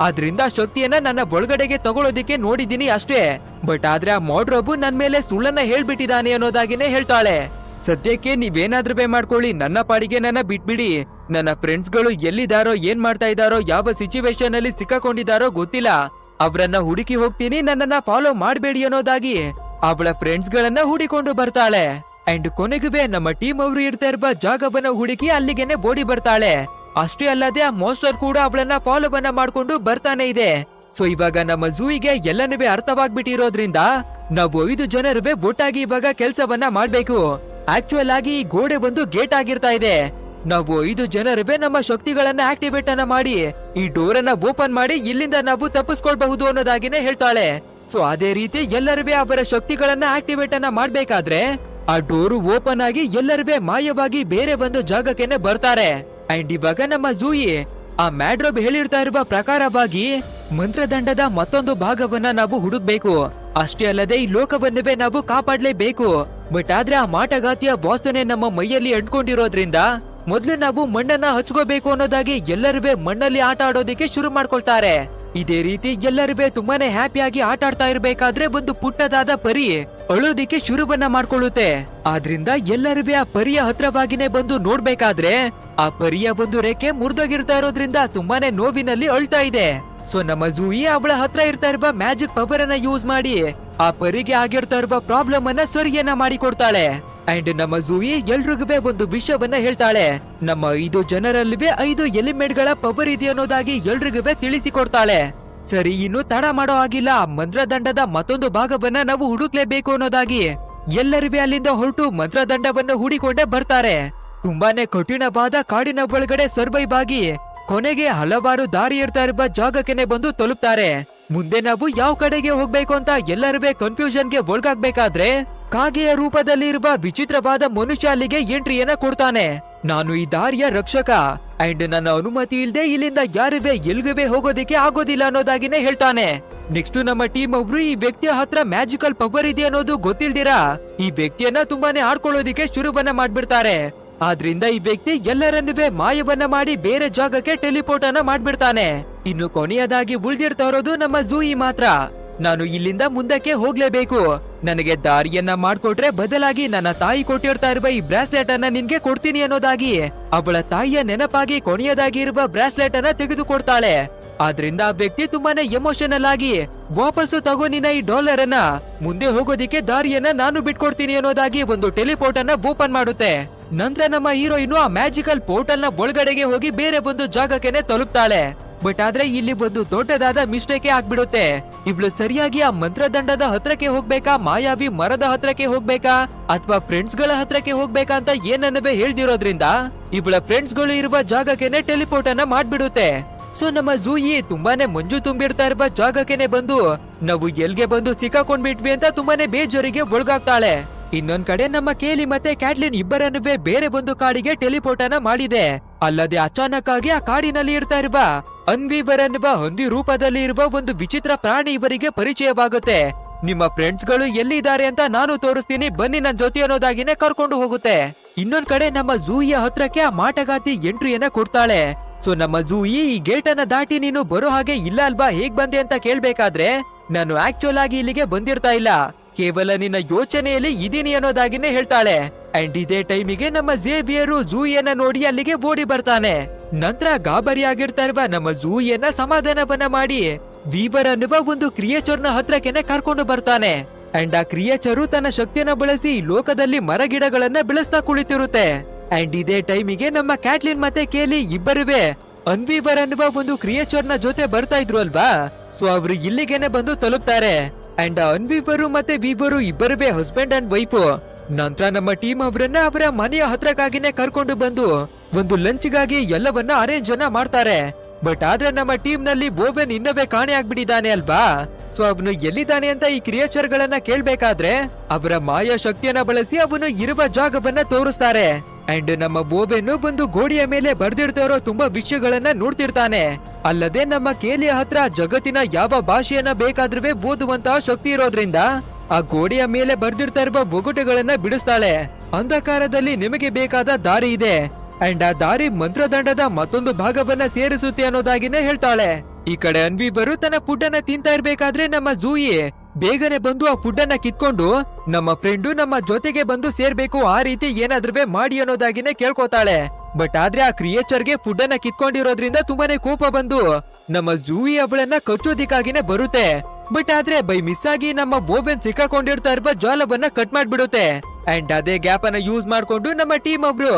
ಅದರಿಂದ ಶಕ್ತಿಯನ್ನ ನನ್ನ ಒಳಗಡೆಗೆ ತಗೊಳ್ಳೋದಿಕ್ಕೆ ನೋಡಿದೀನಿ ಅಷ್ಟೇ. ಬಟ್ ಆದ್ರೆ ಆ ಮಾಡ್ರೊಬ್ಬು ನನ್ ಮೇಲೆ ಸುಳ್ಳನ್ನ ಹೇಳ್ಬಿಟ್ಟಿದ್ದಾನೆ ಅನ್ನೋದಾಗಿನೇ ಹೇಳ್ತಾಳೆ. ಸದ್ಯಕ್ಕೆ ನೀವೇನಾದ್ರೂ ಬೇ ಮಾಡ್ಕೊಳ್ಳಿ, ನನ್ನ ಪಾಡಿಗೆ ನನ್ನ ಬಿಟ್ಬಿಡಿ. ನನ್ನ ಫ್ರೆಂಡ್ಸ್ಗಳು ಎಲ್ಲಿದಾರೋ ಏನ್ ಮಾಡ್ತಾ ಇದಾರೋ ಯಾವ ಸಿಚುವೇಶನ್ ಅಲ್ಲಿ ಸಿಕ್ಕಾಕೊಂಡಿದಾರೋ ಗೊತ್ತಿಲ್ಲ. ಅವ್ರನ್ನ ಹುಡುಕಿ ಹೋಗ್ತೀನಿ, ನನ್ನನ್ನ ಫಾಲೋ ಮಾಡಬೇಡಿ ಅನ್ನೋದಾಗಿ. ಅವಳ ಫ್ರೆಂಡ್ಸ್ ಗಳನ್ನ ಹುಡಿಕೊಂಡು ಬರ್ತಾಳೆ. ಅಂಡ್ ಕೊನೆಗುವೆ ನಮ್ಮ ಟೀಮ್ ಅವರು ಇರ್ತಾ ಇರುವ ಜಾಗವನ್ನ ಹುಡುಕಿ ಅಲ್ಲಿಗೆನೆ ಬೋಡಿ ಬರ್ತಾಳೆ. ಅಷ್ಟೇ ಅಲ್ಲದೆ ಆ ಮಾಸ್ಟರ್ ಕೂಡ ಅವಳನ್ನ ಫಾಲೋವನ್ನ ಮಾಡ್ಕೊಂಡು ಬರ್ತಾನೆ ಇದೆ. ಸೊ ಇವಾಗ ನಮ್ಮ ಜೂಯಿಗೆ ಎಲ್ಲನೂ ಅರ್ಥವಾಗ್ಬಿಟ್ಟಿರೋದ್ರಿಂದ ನಾವು ಐದು ಜನರುವೆ ಒಟ್ಟಾಗಿ ಇವಾಗ ಕೆಲಸವನ್ನ ಮಾಡ್ಬೇಕು. ಆಕ್ಚುಯಲ್ ಆಗಿ ಈ ಗೋಡೆ ಒಂದು ಗೇಟ್ ಆಗಿರ್ತಾ ಇದೆ. ನಾವು ಐದು ಜನರವೇ ನಮ್ಮ ಶಕ್ತಿಗಳನ್ನ ಆಕ್ಟಿವೇಟ್ ಅನ್ನ ಮಾಡಿ, ಈ ಡೋರ್ ಅನ್ನ ಓಪನ್ ಮಾಡಿ ಇಲ್ಲಿಂದ ನಾವು ತಪ್ಪಿಸ್ಕೊಳ್ಬಹುದು ಅನ್ನೋದಾಗಿನೇ ಹೇಳ್ತಾಳೆ. ಸೊ ಅದೇ ರೀತಿ ಎಲ್ಲರವೇ ಅವರ ಶಕ್ತಿಗಳನ್ನ ಆಕ್ಟಿವೇಟ್ ಅನ್ನ ಮಾಡ್ಬೇಕಾದ್ರೆ, ಆ ಡೋರು ಓಪನ್ ಆಗಿ ಎಲ್ಲರವೇ ಮಾಯವಾಗಿ ಬೇರೆ ಒಂದು ಜಾಗಕ್ಕೆನೆ ಬರ್ತಾರೆ. ಅಂಡ್ ಇವಾಗ ನಮ್ಮ ಜೂಯಿ ಆ ಮ್ಯಾಡ್ರೋಬ್ ಹೇಳಿರ್ತಾ ಇರುವ ಪ್ರಕಾರವಾಗಿ ಮಂತ್ರದಂಡದ ಮತ್ತೊಂದು ಭಾಗವನ್ನ ನಾವು ಹುಡುಕ್ಬೇಕು. ಅಷ್ಟೇ ಅಲ್ಲದೆ ಈ ಲೋಕವನ್ನವೇ ನಾವು ಕಾಪಾಡ್ಲೇಬೇಕು. ಬಟ್ ಆದ್ರೆ ಆ ಮಾಟಗಾತಿಯ ವಾಸನೆ ನಮ್ಮ ಮೈಯಲ್ಲಿ ಅಂಟ್ಕೊಂಡಿರೋದ್ರಿಂದ ಮೊದ್ಲು ನಾವು ಮಣ್ಣನ್ನ ಹಚ್ಕೋಬೇಕು ಅನ್ನೋದಾಗಿ ಎಲ್ಲರೂ ಮಣ್ಣಲ್ಲಿ ಆಟ ಆಡೋದಕ್ಕೆ ಶುರು ಮಾಡ್ಕೊಳ್ತಾರೆ. ಇದೇ ರೀತಿ ಎಲ್ಲರೂ ತುಂಬಾನೇ ಹ್ಯಾಪಿಯಾಗಿ ಆಟ ಆಡ್ತಾ ಇರಬೇಕಾದ್ರೆ ಒಂದು ಪುಟ್ಟದಾದ ಪರಿ ಅಳೋದಿಕ್ಕೆ ಶುರುವನ್ನ ಮಾಡ್ಕೊಳ್ಳುತ್ತೆ. ಆದ್ರಿಂದ ಎಲ್ಲರೂ ಆ ಪರಿಯ ಹತ್ರವಾಗಿನೇ ಬಂದು ನೋಡ್ಬೇಕಾದ್ರೆ ಆ ಪರಿಯ ಒಂದು ರೇಖೆ ಮುರಿದೋಗಿರ್ತಾ ಇರೋದ್ರಿಂದ ತುಂಬಾನೇ ನೋವಿನಲ್ಲಿ ಅಳ್ತಾ ಇದೆ. ಸೊ ನಮ್ಮ ಜೂಯಿ ಅವಳ ಹತ್ರ ಇರ್ತಾ ಇರುವ ಮ್ಯಾಜಿಕ್ ಪವರ್ ಅನ್ನ ಯೂಸ್ ಮಾಡಿ ಆ ಪರಿಗೆ ಆಗಿರ್ತಾ ಇರುವ ಪ್ರಾಬ್ಲಮ್ ಅನ್ನ ಸರಿಯನ್ನ ಮಾಡಿಕೊಡ್ತಾಳೆ. ಅಂಡ್ ನಮ್ಮ ಜೂಯಿ ಎಲ್ರಿಗೂ ಒಂದು ವಿಷಯವನ್ನ ಹೇಳ್ತಾಳೆ. ನಮ್ಮ ಐದು ಜನರಲ್ಲಿವೇ ಐದು ಎಲಿಮೆಂಟ್ಗಳ ಪವರ್ ಇದೆ ಅನ್ನೋದಾಗಿ ಎಲ್ರಿಗೂ ತಿಳಿಸಿಕೊಡ್ತಾಳೆ. ಸರಿ, ಇನ್ನು ತಡ ಮಾಡೋ ಆಗಿಲ್ಲ ಮಂತ್ರದಂಡದ ಮತ್ತೊಂದು ಭಾಗವನ್ನ ನಾವು ಹುಡುಕ್ಲೇಬೇಕು ಅನ್ನೋದಾಗಿ. ಎಲ್ಲರಿಗೂ ಅಲ್ಲಿಂದ ಹೊರಟು ಮಂತ್ರದಂಡವನ್ನು ಹೂಡಿಕೊಂಡೇ ಬರ್ತಾರೆ. ತುಂಬಾನೇ ಕಠಿಣವಾದ ಕಾಡಿನ ಒಳಗಡೆ ಸರ್ವೈವ್ ಆಗಿ ಕೊನೆಗೆ ಹಲವಾರು ದಾರಿ ಇರ್ತಾ ಇರುವ ಜಾಗಕ್ಕೆನೆ ಬಂದು ತಲುಪ್ತಾರೆ. ಮುಂದೆ ನಾವು ಯಾವ ಕಡೆಗೆ ಹೋಗ್ಬೇಕು ಅಂತ ಎಲ್ಲರೂ ಕನ್ಫ್ಯೂಷನ್ಗೆ ಒಳಗಾಗ್ಬೇಕಾದ್ರೆ ಕಾಗೆಯ ರೂಪದಲ್ಲಿ ಇರುವ ವಿಚಿತ್ರವಾದ ಮನುಷ್ಯ ಅಲ್ಲಿಗೆ ಎಂಟ್ರಿಯನ್ನ ಕೊಡ್ತಾನೆ. ನಾನು ಈ ದಾರಿಯ ರಕ್ಷಕ ಅಂಡ್ ನನ್ನ ಅನುಮತಿ ಇಲ್ಲದೆ ಇಲ್ಲಿಂದ ಯಾರಿವೆ ಎಲ್ಗುವೆ ಹೋಗೋದಿಕ್ಕೆ ಆಗೋದಿಲ್ಲ ಅನ್ನೋದಾಗಿನೇ ಹೇಳ್ತಾನೆ. ನೆಕ್ಸ್ಟ್ ನಮ್ಮ ಟೀಮ್ ಅವರು ಈ ವ್ಯಕ್ತಿಯ ಹತ್ರ ಮ್ಯಾಜಿಕಲ್ ಪವರ್ ಇದೆ ಅನ್ನೋದು ಗೊತ್ತಿಲ್ದಿರಾ? ಈ ವ್ಯಕ್ತಿಯನ್ನ ತುಂಬಾನೇ ಆಡ್ಕೊಳ್ಳೋದಿಕ್ಕೆ ಶುರುವನ್ನ ಮಾಡ್ಬಿಡ್ತಾರೆ. ಆದ್ರಿಂದ ಈ ವ್ಯಕ್ತಿ ಎಲ್ಲರನ್ನುವೆ ಮಾಯವನ್ನ ಮಾಡಿ ಬೇರೆ ಜಾಗಕ್ಕೆ ಟೆಲಿಪೋರ್ಟ್ ಅನ್ನ ಮಾಡ್ಬಿಡ್ತಾನೆ. ಇನ್ನು ಕೊನೆಯದಾಗಿ ಉಳ್ದಿರ್ತಾ ಇರೋದು ನಮ್ಮ ಜೂಯಿ ಮಾತ್ರ. ನಾನು ಇಲ್ಲಿಂದ ಮುಂದಕ್ಕೆ ಹೋಗ್ಲೇಬೇಕು. ನನಗೆ ದಾರಿಯನ್ನ ಮಾಡ್ಕೊಟ್ರೆ ಬದಲಾಗಿ ನನ್ನ ತಾಯಿ ಕೊಟ್ಟಿರ್ತಾ ಇರುವ ಈ ಬ್ರಾಸ್ಲೆಟ್ ಅನ್ನ ನಿನ್ಗೆ ಕೊಡ್ತೀನಿ ಅನ್ನೋದಾಗಿ. ಅವಳ ತಾಯಿಯ ನೆನಪಾಗಿ ಕೊನೆಯದಾಗಿ ಇರುವ ಬ್ರಾಸ್ಲೆಟ್ ಅನ್ನ ತೆಗೆದುಕೊಡ್ತಾಳೆ. ಆದ್ರಿಂದ ಆ ವ್ಯಕ್ತಿ ತುಂಬಾನೇ ಎಮೋಷನಲ್ ಆಗಿ, ವಾಪಸ್ಸು ತಗೋ ನಿನ್ನ ಈ ಡಾಲರ್ ಅನ್ನ ಮುಂದೆ ಹೋಗೋದಿಕ್ಕೆ ದಾರಿಯನ್ನ ನಾನು ಬಿಟ್ಕೊಡ್ತೀನಿ ಅನ್ನೋದಾಗಿ ಒಂದು ಟೆಲಿಪೋರ್ಟ್ ಅನ್ನ ಓಪನ್ ಮಾಡುತ್ತೆ. ನಂತರ ನಮ್ಮ ಹೀರೋಯಿನ್ ಆ ಮ್ಯಾಜಿಕಲ್ ಪೋರ್ಟಲ್ನ ಒಳಗಡೆಗೆ ಹೋಗಿ ಬೇರೆ ಒಂದು ಜಾಗಕ್ಕೆನೆ ತಲುಪ್ತಾಳೆ. ಬಟ್ ಆದ್ರೆ ಇಲ್ಲಿ ಒಂದು ದೊಡ್ಡದಾದ ಮಿಸ್ಟೇಕ್ ಆಗ್ಬಿಡುತ್ತೆ. ಇವಳು ಸರಿಯಾಗಿ ಆ ಮಂತ್ರದಂಡದ ಹತ್ರಕ್ಕೆ ಹೋಗ್ಬೇಕಾ, ಮಾಯಾವಿ ಮರದ ಹತ್ರಕ್ಕೆ ಹೋಗ್ಬೇಕಾ, ಅಥವಾ ಫ್ರೆಂಡ್ಸ್ಗಳ ಹತ್ರಕ್ಕೆ ಹೋಗ್ಬೇಕಾ ಅಂತ ಏನನ್ನವೇ ಹೇಳ್ದಿರೋದ್ರಿಂದ ಇವಳ ಫ್ರೆಂಡ್ಸ್ಗಳು ಇರುವ ಜಾಗಕ್ಕೆನೆ ಟೆಲಿಪೋರ್ಟ್ ಅನ್ನ ಮಾಡ್ಬಿಡುತ್ತೆ. ಸೊ ನಮ್ಮ ಜೂಯಿ ತುಂಬಾನೇ ಮಂಜು ತುಂಬಿರ್ತಾ ಇರುವ ಜಾಗಕ್ಕೆನೆ ಬಂದು, ನಾವು ಎಲ್ಗೆ ಬಂದು ಸಿಕ್ಕಾಕೊಂಡ್ಬಿಟ್ವಿ ಅಂತ ತುಂಬಾನೇ ಬೇಜಾರಿಗೆ ಒಳಗಾಗ್ತಾಳೆ. ಇನ್ನೊಂದ್ ಕಡೆ ನಮ್ಮ ಕೇಲಿ ಮತ್ತೆ ಕ್ಯಾಟ್ಲಿನ್ ಇಬ್ಬರನ್ನುವೆ ಬೇರೆ ಒಂದು ಕಾಡಿಗೆ ಟೆಲಿಪೋರ್ಟ್ ಅನ್ನ ಮಾಡಿದೆ. ಅಲ್ಲದೆ ಅಚಾನಕ್ ಆಗಿ ಆ ಕಾಡಿನಲ್ಲಿ ಇರ್ತಾ ಇರುವ ಅನ್ವಿವರ್ ಅನ್ನುವ ಹೊಂದಿ ರೂಪದಲ್ಲಿ ಇರುವ ಒಂದು ವಿಚಿತ್ರ ಪ್ರಾಣಿ ಇವರಿಗೆ ಪರಿಚಯವಾಗುತ್ತೆ. ನಿಮ್ಮ ಫ್ರೆಂಡ್ಸ್ಗಳು ಎಲ್ಲಿದ್ದಾರೆ ಅಂತ ನಾನು ತೋರಿಸ್ತೀನಿ. ಬನ್ನಿ ನನ್ನ ಜೊತೆ ಅನ್ನೋದಾಗಿನೇ ಕರ್ಕೊಂಡು ಹೋಗುತ್ತೆ. ಇನ್ನೊಂದ್ ಕಡೆ ನಮ್ಮ ಜೂಯಿಯ ಹತ್ರಕ್ಕೆ ಆ ಮಾಟಗಾತಿ ಎಂಟ್ರಿಯನ್ನ ಕೊಡ್ತಾಳೆ. ಸೊ ನಮ್ಮ ಜೂಯಿ ಈ ಗೇಟ್ ಅನ್ನ ದಾಟಿ ನೀನು ಬರೋ ಹಾಗೆ ಇಲ್ಲ ಅಲ್ವಾ? ಹೇಗ್ ಬಂದೆ ಅಂತ ಕೇಳ್ಬೇಕಾದ್ರೆ, ನಾನು ಆಕ್ಚುಲ್ ಆಗಿ ಇಲ್ಲಿಗೆ ಬಂದಿರ್ತಾ ಇಲ್ಲ. ಕೇವಲ ನಿನ್ನ ಯೋಚನೆಯಲ್ಲಿ ಇದೀನಿ ಅನ್ನೋದಾಗಿನೇ ಹೇಳ್ತಾಳೆ. ಅಂಡ್ ಇದೇ ಟೈಮಿಗೆ ನಮ್ಮ ಜೇಬಿಯರು ಜೂಯನ್ನ ನೋಡಿ ಅಲ್ಲಿಗೆ ಓಡಿ ಬರ್ತಾನೆ. ನಂತರ ಗಾಬರಿ ಆಗಿರ್ತಾರ ನಮ್ಮ ಜೂಯನ್ನ ಸಮಾಧಾನವನ್ನ ಮಾಡಿ. ವೀವರ್ ಅನ್ನುವ ಒಂದು ಕ್ರಿಯೇಚರ್ನ ಹತ್ರಕ್ಕೆನೆ ಕರ್ಕೊಂಡು ಬರ್ತಾನೆ. ಅಂಡ್ ಆ ಕ್ರಿಯೇಚರು ತನ್ನ ಶಕ್ತಿಯನ್ನ ಬಳಸಿ ಲೋಕದಲ್ಲಿ ಮರಗಿಡಗಳನ್ನ ಬೆಳೆಸ್ತಾ ಕುಳಿತಿರುತ್ತೆ. ಅಂಡ್ ಇದೇ ಟೈಮಿಗೆ ನಮ್ಮ ಕ್ಯಾಟ್ಲಿನ್ ಮತ್ತೆ ಕೇಲಿ ಇಬ್ಬರುವೆ, ಅನ್ವೀವರ್ ಅನ್ನುವ ಒಂದು ಕ್ರಿಯೇಚರ್ನ ಜೊತೆ ಬರ್ತಾ ಇದ್ರು ಅಲ್ವಾ? ಸೊ ಅವರು ಇಲ್ಲಿಗೆನೆ ಬಂದು ತಲುಪ್ತಾರೆ. ಅಂಡ್ ಅನ್ವಿವರು ಮತ್ತೆ ವಿವರು ಇಬ್ಬರುವೇ ಹಸ್ಬೆಂಡ್ ಅಂಡ್ ವೈಫ್ ನಂತರ ನಮ್ಮ ಟೀಮ್ ಅವರನ್ನ ಅವರ ಮನೆಯ ಹತ್ರಕ್ಕಾಗಿನೇ ಕರ್ಕೊಂಡು ಬಂದು ಒಂದು ಲಂಚ್ಗಾಗಿ ಎಲ್ಲವನ್ನ ಅರೇಂಜ್ ಅನ್ನ ಮಾಡ್ತಾರೆ. ಬಟ್ ಆದ್ರೆ ನಮ್ಮ ಟೀಮ್ನಲ್ಲಿ ಓವೆನ್ ಇನ್ನವೇ ಕಾಣೆ ಆಗ್ಬಿಟ್ಟಿದ್ದಾನೆ ಅಲ್ವಾ? ಸೊ ಅವನು ಎಲ್ಲಿದ್ದಾನೆ ಅಂತ ಈ ಕ್ರಿಯೇಚರ್ ಗಳನ್ನ ಕೇಳ್ಬೇಕಾದ್ರೆ ಅವರ ಮಾಯಾ ಶಕ್ತಿಯನ್ನ ಬಳಸಿ ಅವನು ಇರುವ ಜಾಗವನ್ನ ತೋರಿಸ್ತಾರೆ. ಅಂಡ್ ನಮ್ಮ ಬೋಬೆನು ಒಂದು ಗೋಡೆಯ ಮೇಲೆ ಬರ್ದಿರ್ತಾ ಇರೋ ತುಂಬಾ ವಿಷಯಗಳನ್ನ ನೋಡ್ತಿರ್ತಾನೆ. ಅಲ್ಲದೆ ನಮ್ಮ ಕೇಲಿಯ ಹತ್ರ ಜಗತ್ತಿನ ಯಾವ ಭಾಷೆಯನ್ನ ಬೇಕಾದ್ರೂ ಓದುವಂತಹ ಶಕ್ತಿ ಇರೋದ್ರಿಂದ ಆ ಗೋಡೆಯ ಮೇಲೆ ಬರ್ದಿರ್ತಾ ಇರುವ ಒಗಟುಗಳನ್ನ ಬಿಡಿಸ್ತಾಳೆ. ಅಂಧಕಾರದಲ್ಲಿ ನಿಮಗೆ ಬೇಕಾದ ದಾರಿ ಇದೆ. ಅಂಡ್ ಆ ದಾರಿ ಮಂತ್ರದಂಡದ ಮತ್ತೊಂದು ಭಾಗವನ್ನ ಸೇರಿಸುತ್ತೆ ಅನ್ನೋದಾಗಿನೇ ಹೇಳ್ತಾಳೆ. ಈ ಕಡೆ ಅನ್ವಿಬರು ತನ್ನ ಫುಡ್ ಅನ್ನ ತಿಂತಾ ಇರ್ಬೇಕಾದ್ರೆ ನಮ್ಮ ಜೂಯಿ ಬೇಗನೆ ಬಂದು ಆ ಫುಡ್ ಅನ್ನ ಕಿತ್ಕೊಂಡು ನಮ್ಮ ಫ್ರೆಂಡು ನಮ್ಮ ಜೊತೆಗೆ ಬಂದು ಸೇರ್ಬೇಕು ಆ ರೀತಿ ಏನಾದ್ರೂ ಮಾಡಿ ಅನ್ನೋದಾಗಿನೇ ಕೇಳ್ಕೊತಾಳೆ. ಬಟ್ ಆದ್ರೆ ಆ ಕ್ರಿಯೇಚರ್ಗೆ ಫುಡ್ ಅನ್ನ ಕಿತ್ಕೊಂಡಿರೋದ್ರಿಂದ ತುಂಬಾನೇ ಕೋಪ ಬಂದು ನಮ್ಮ ಜೂಯಿ ಅವಳನ್ನ ಕಚ್ಚೋದಿಕ್ಕಾಗಿನೇ ಬರುತ್ತೆ. ಬಟ್ ಆದ್ರೆ ಬೈ ಮಿಸ್ ಆಗಿ ನಮ್ಮ ಓವೆನ್ ಸಿಕ್ಕಾಕೊಂಡಿರ್ತಾ ಇರುವ ಜಾಲವನ್ನ ಕಟ್ ಮಾಡ್ಬಿಡುತ್ತೆ. ಅಂಡ್ ಅದೇ ಗ್ಯಾಪ್ ಅನ್ನ ಯೂಸ್ ಮಾಡ್ಕೊಂಡು ನಮ್ಮ ಟೀಮ್ ಒಬ್ರು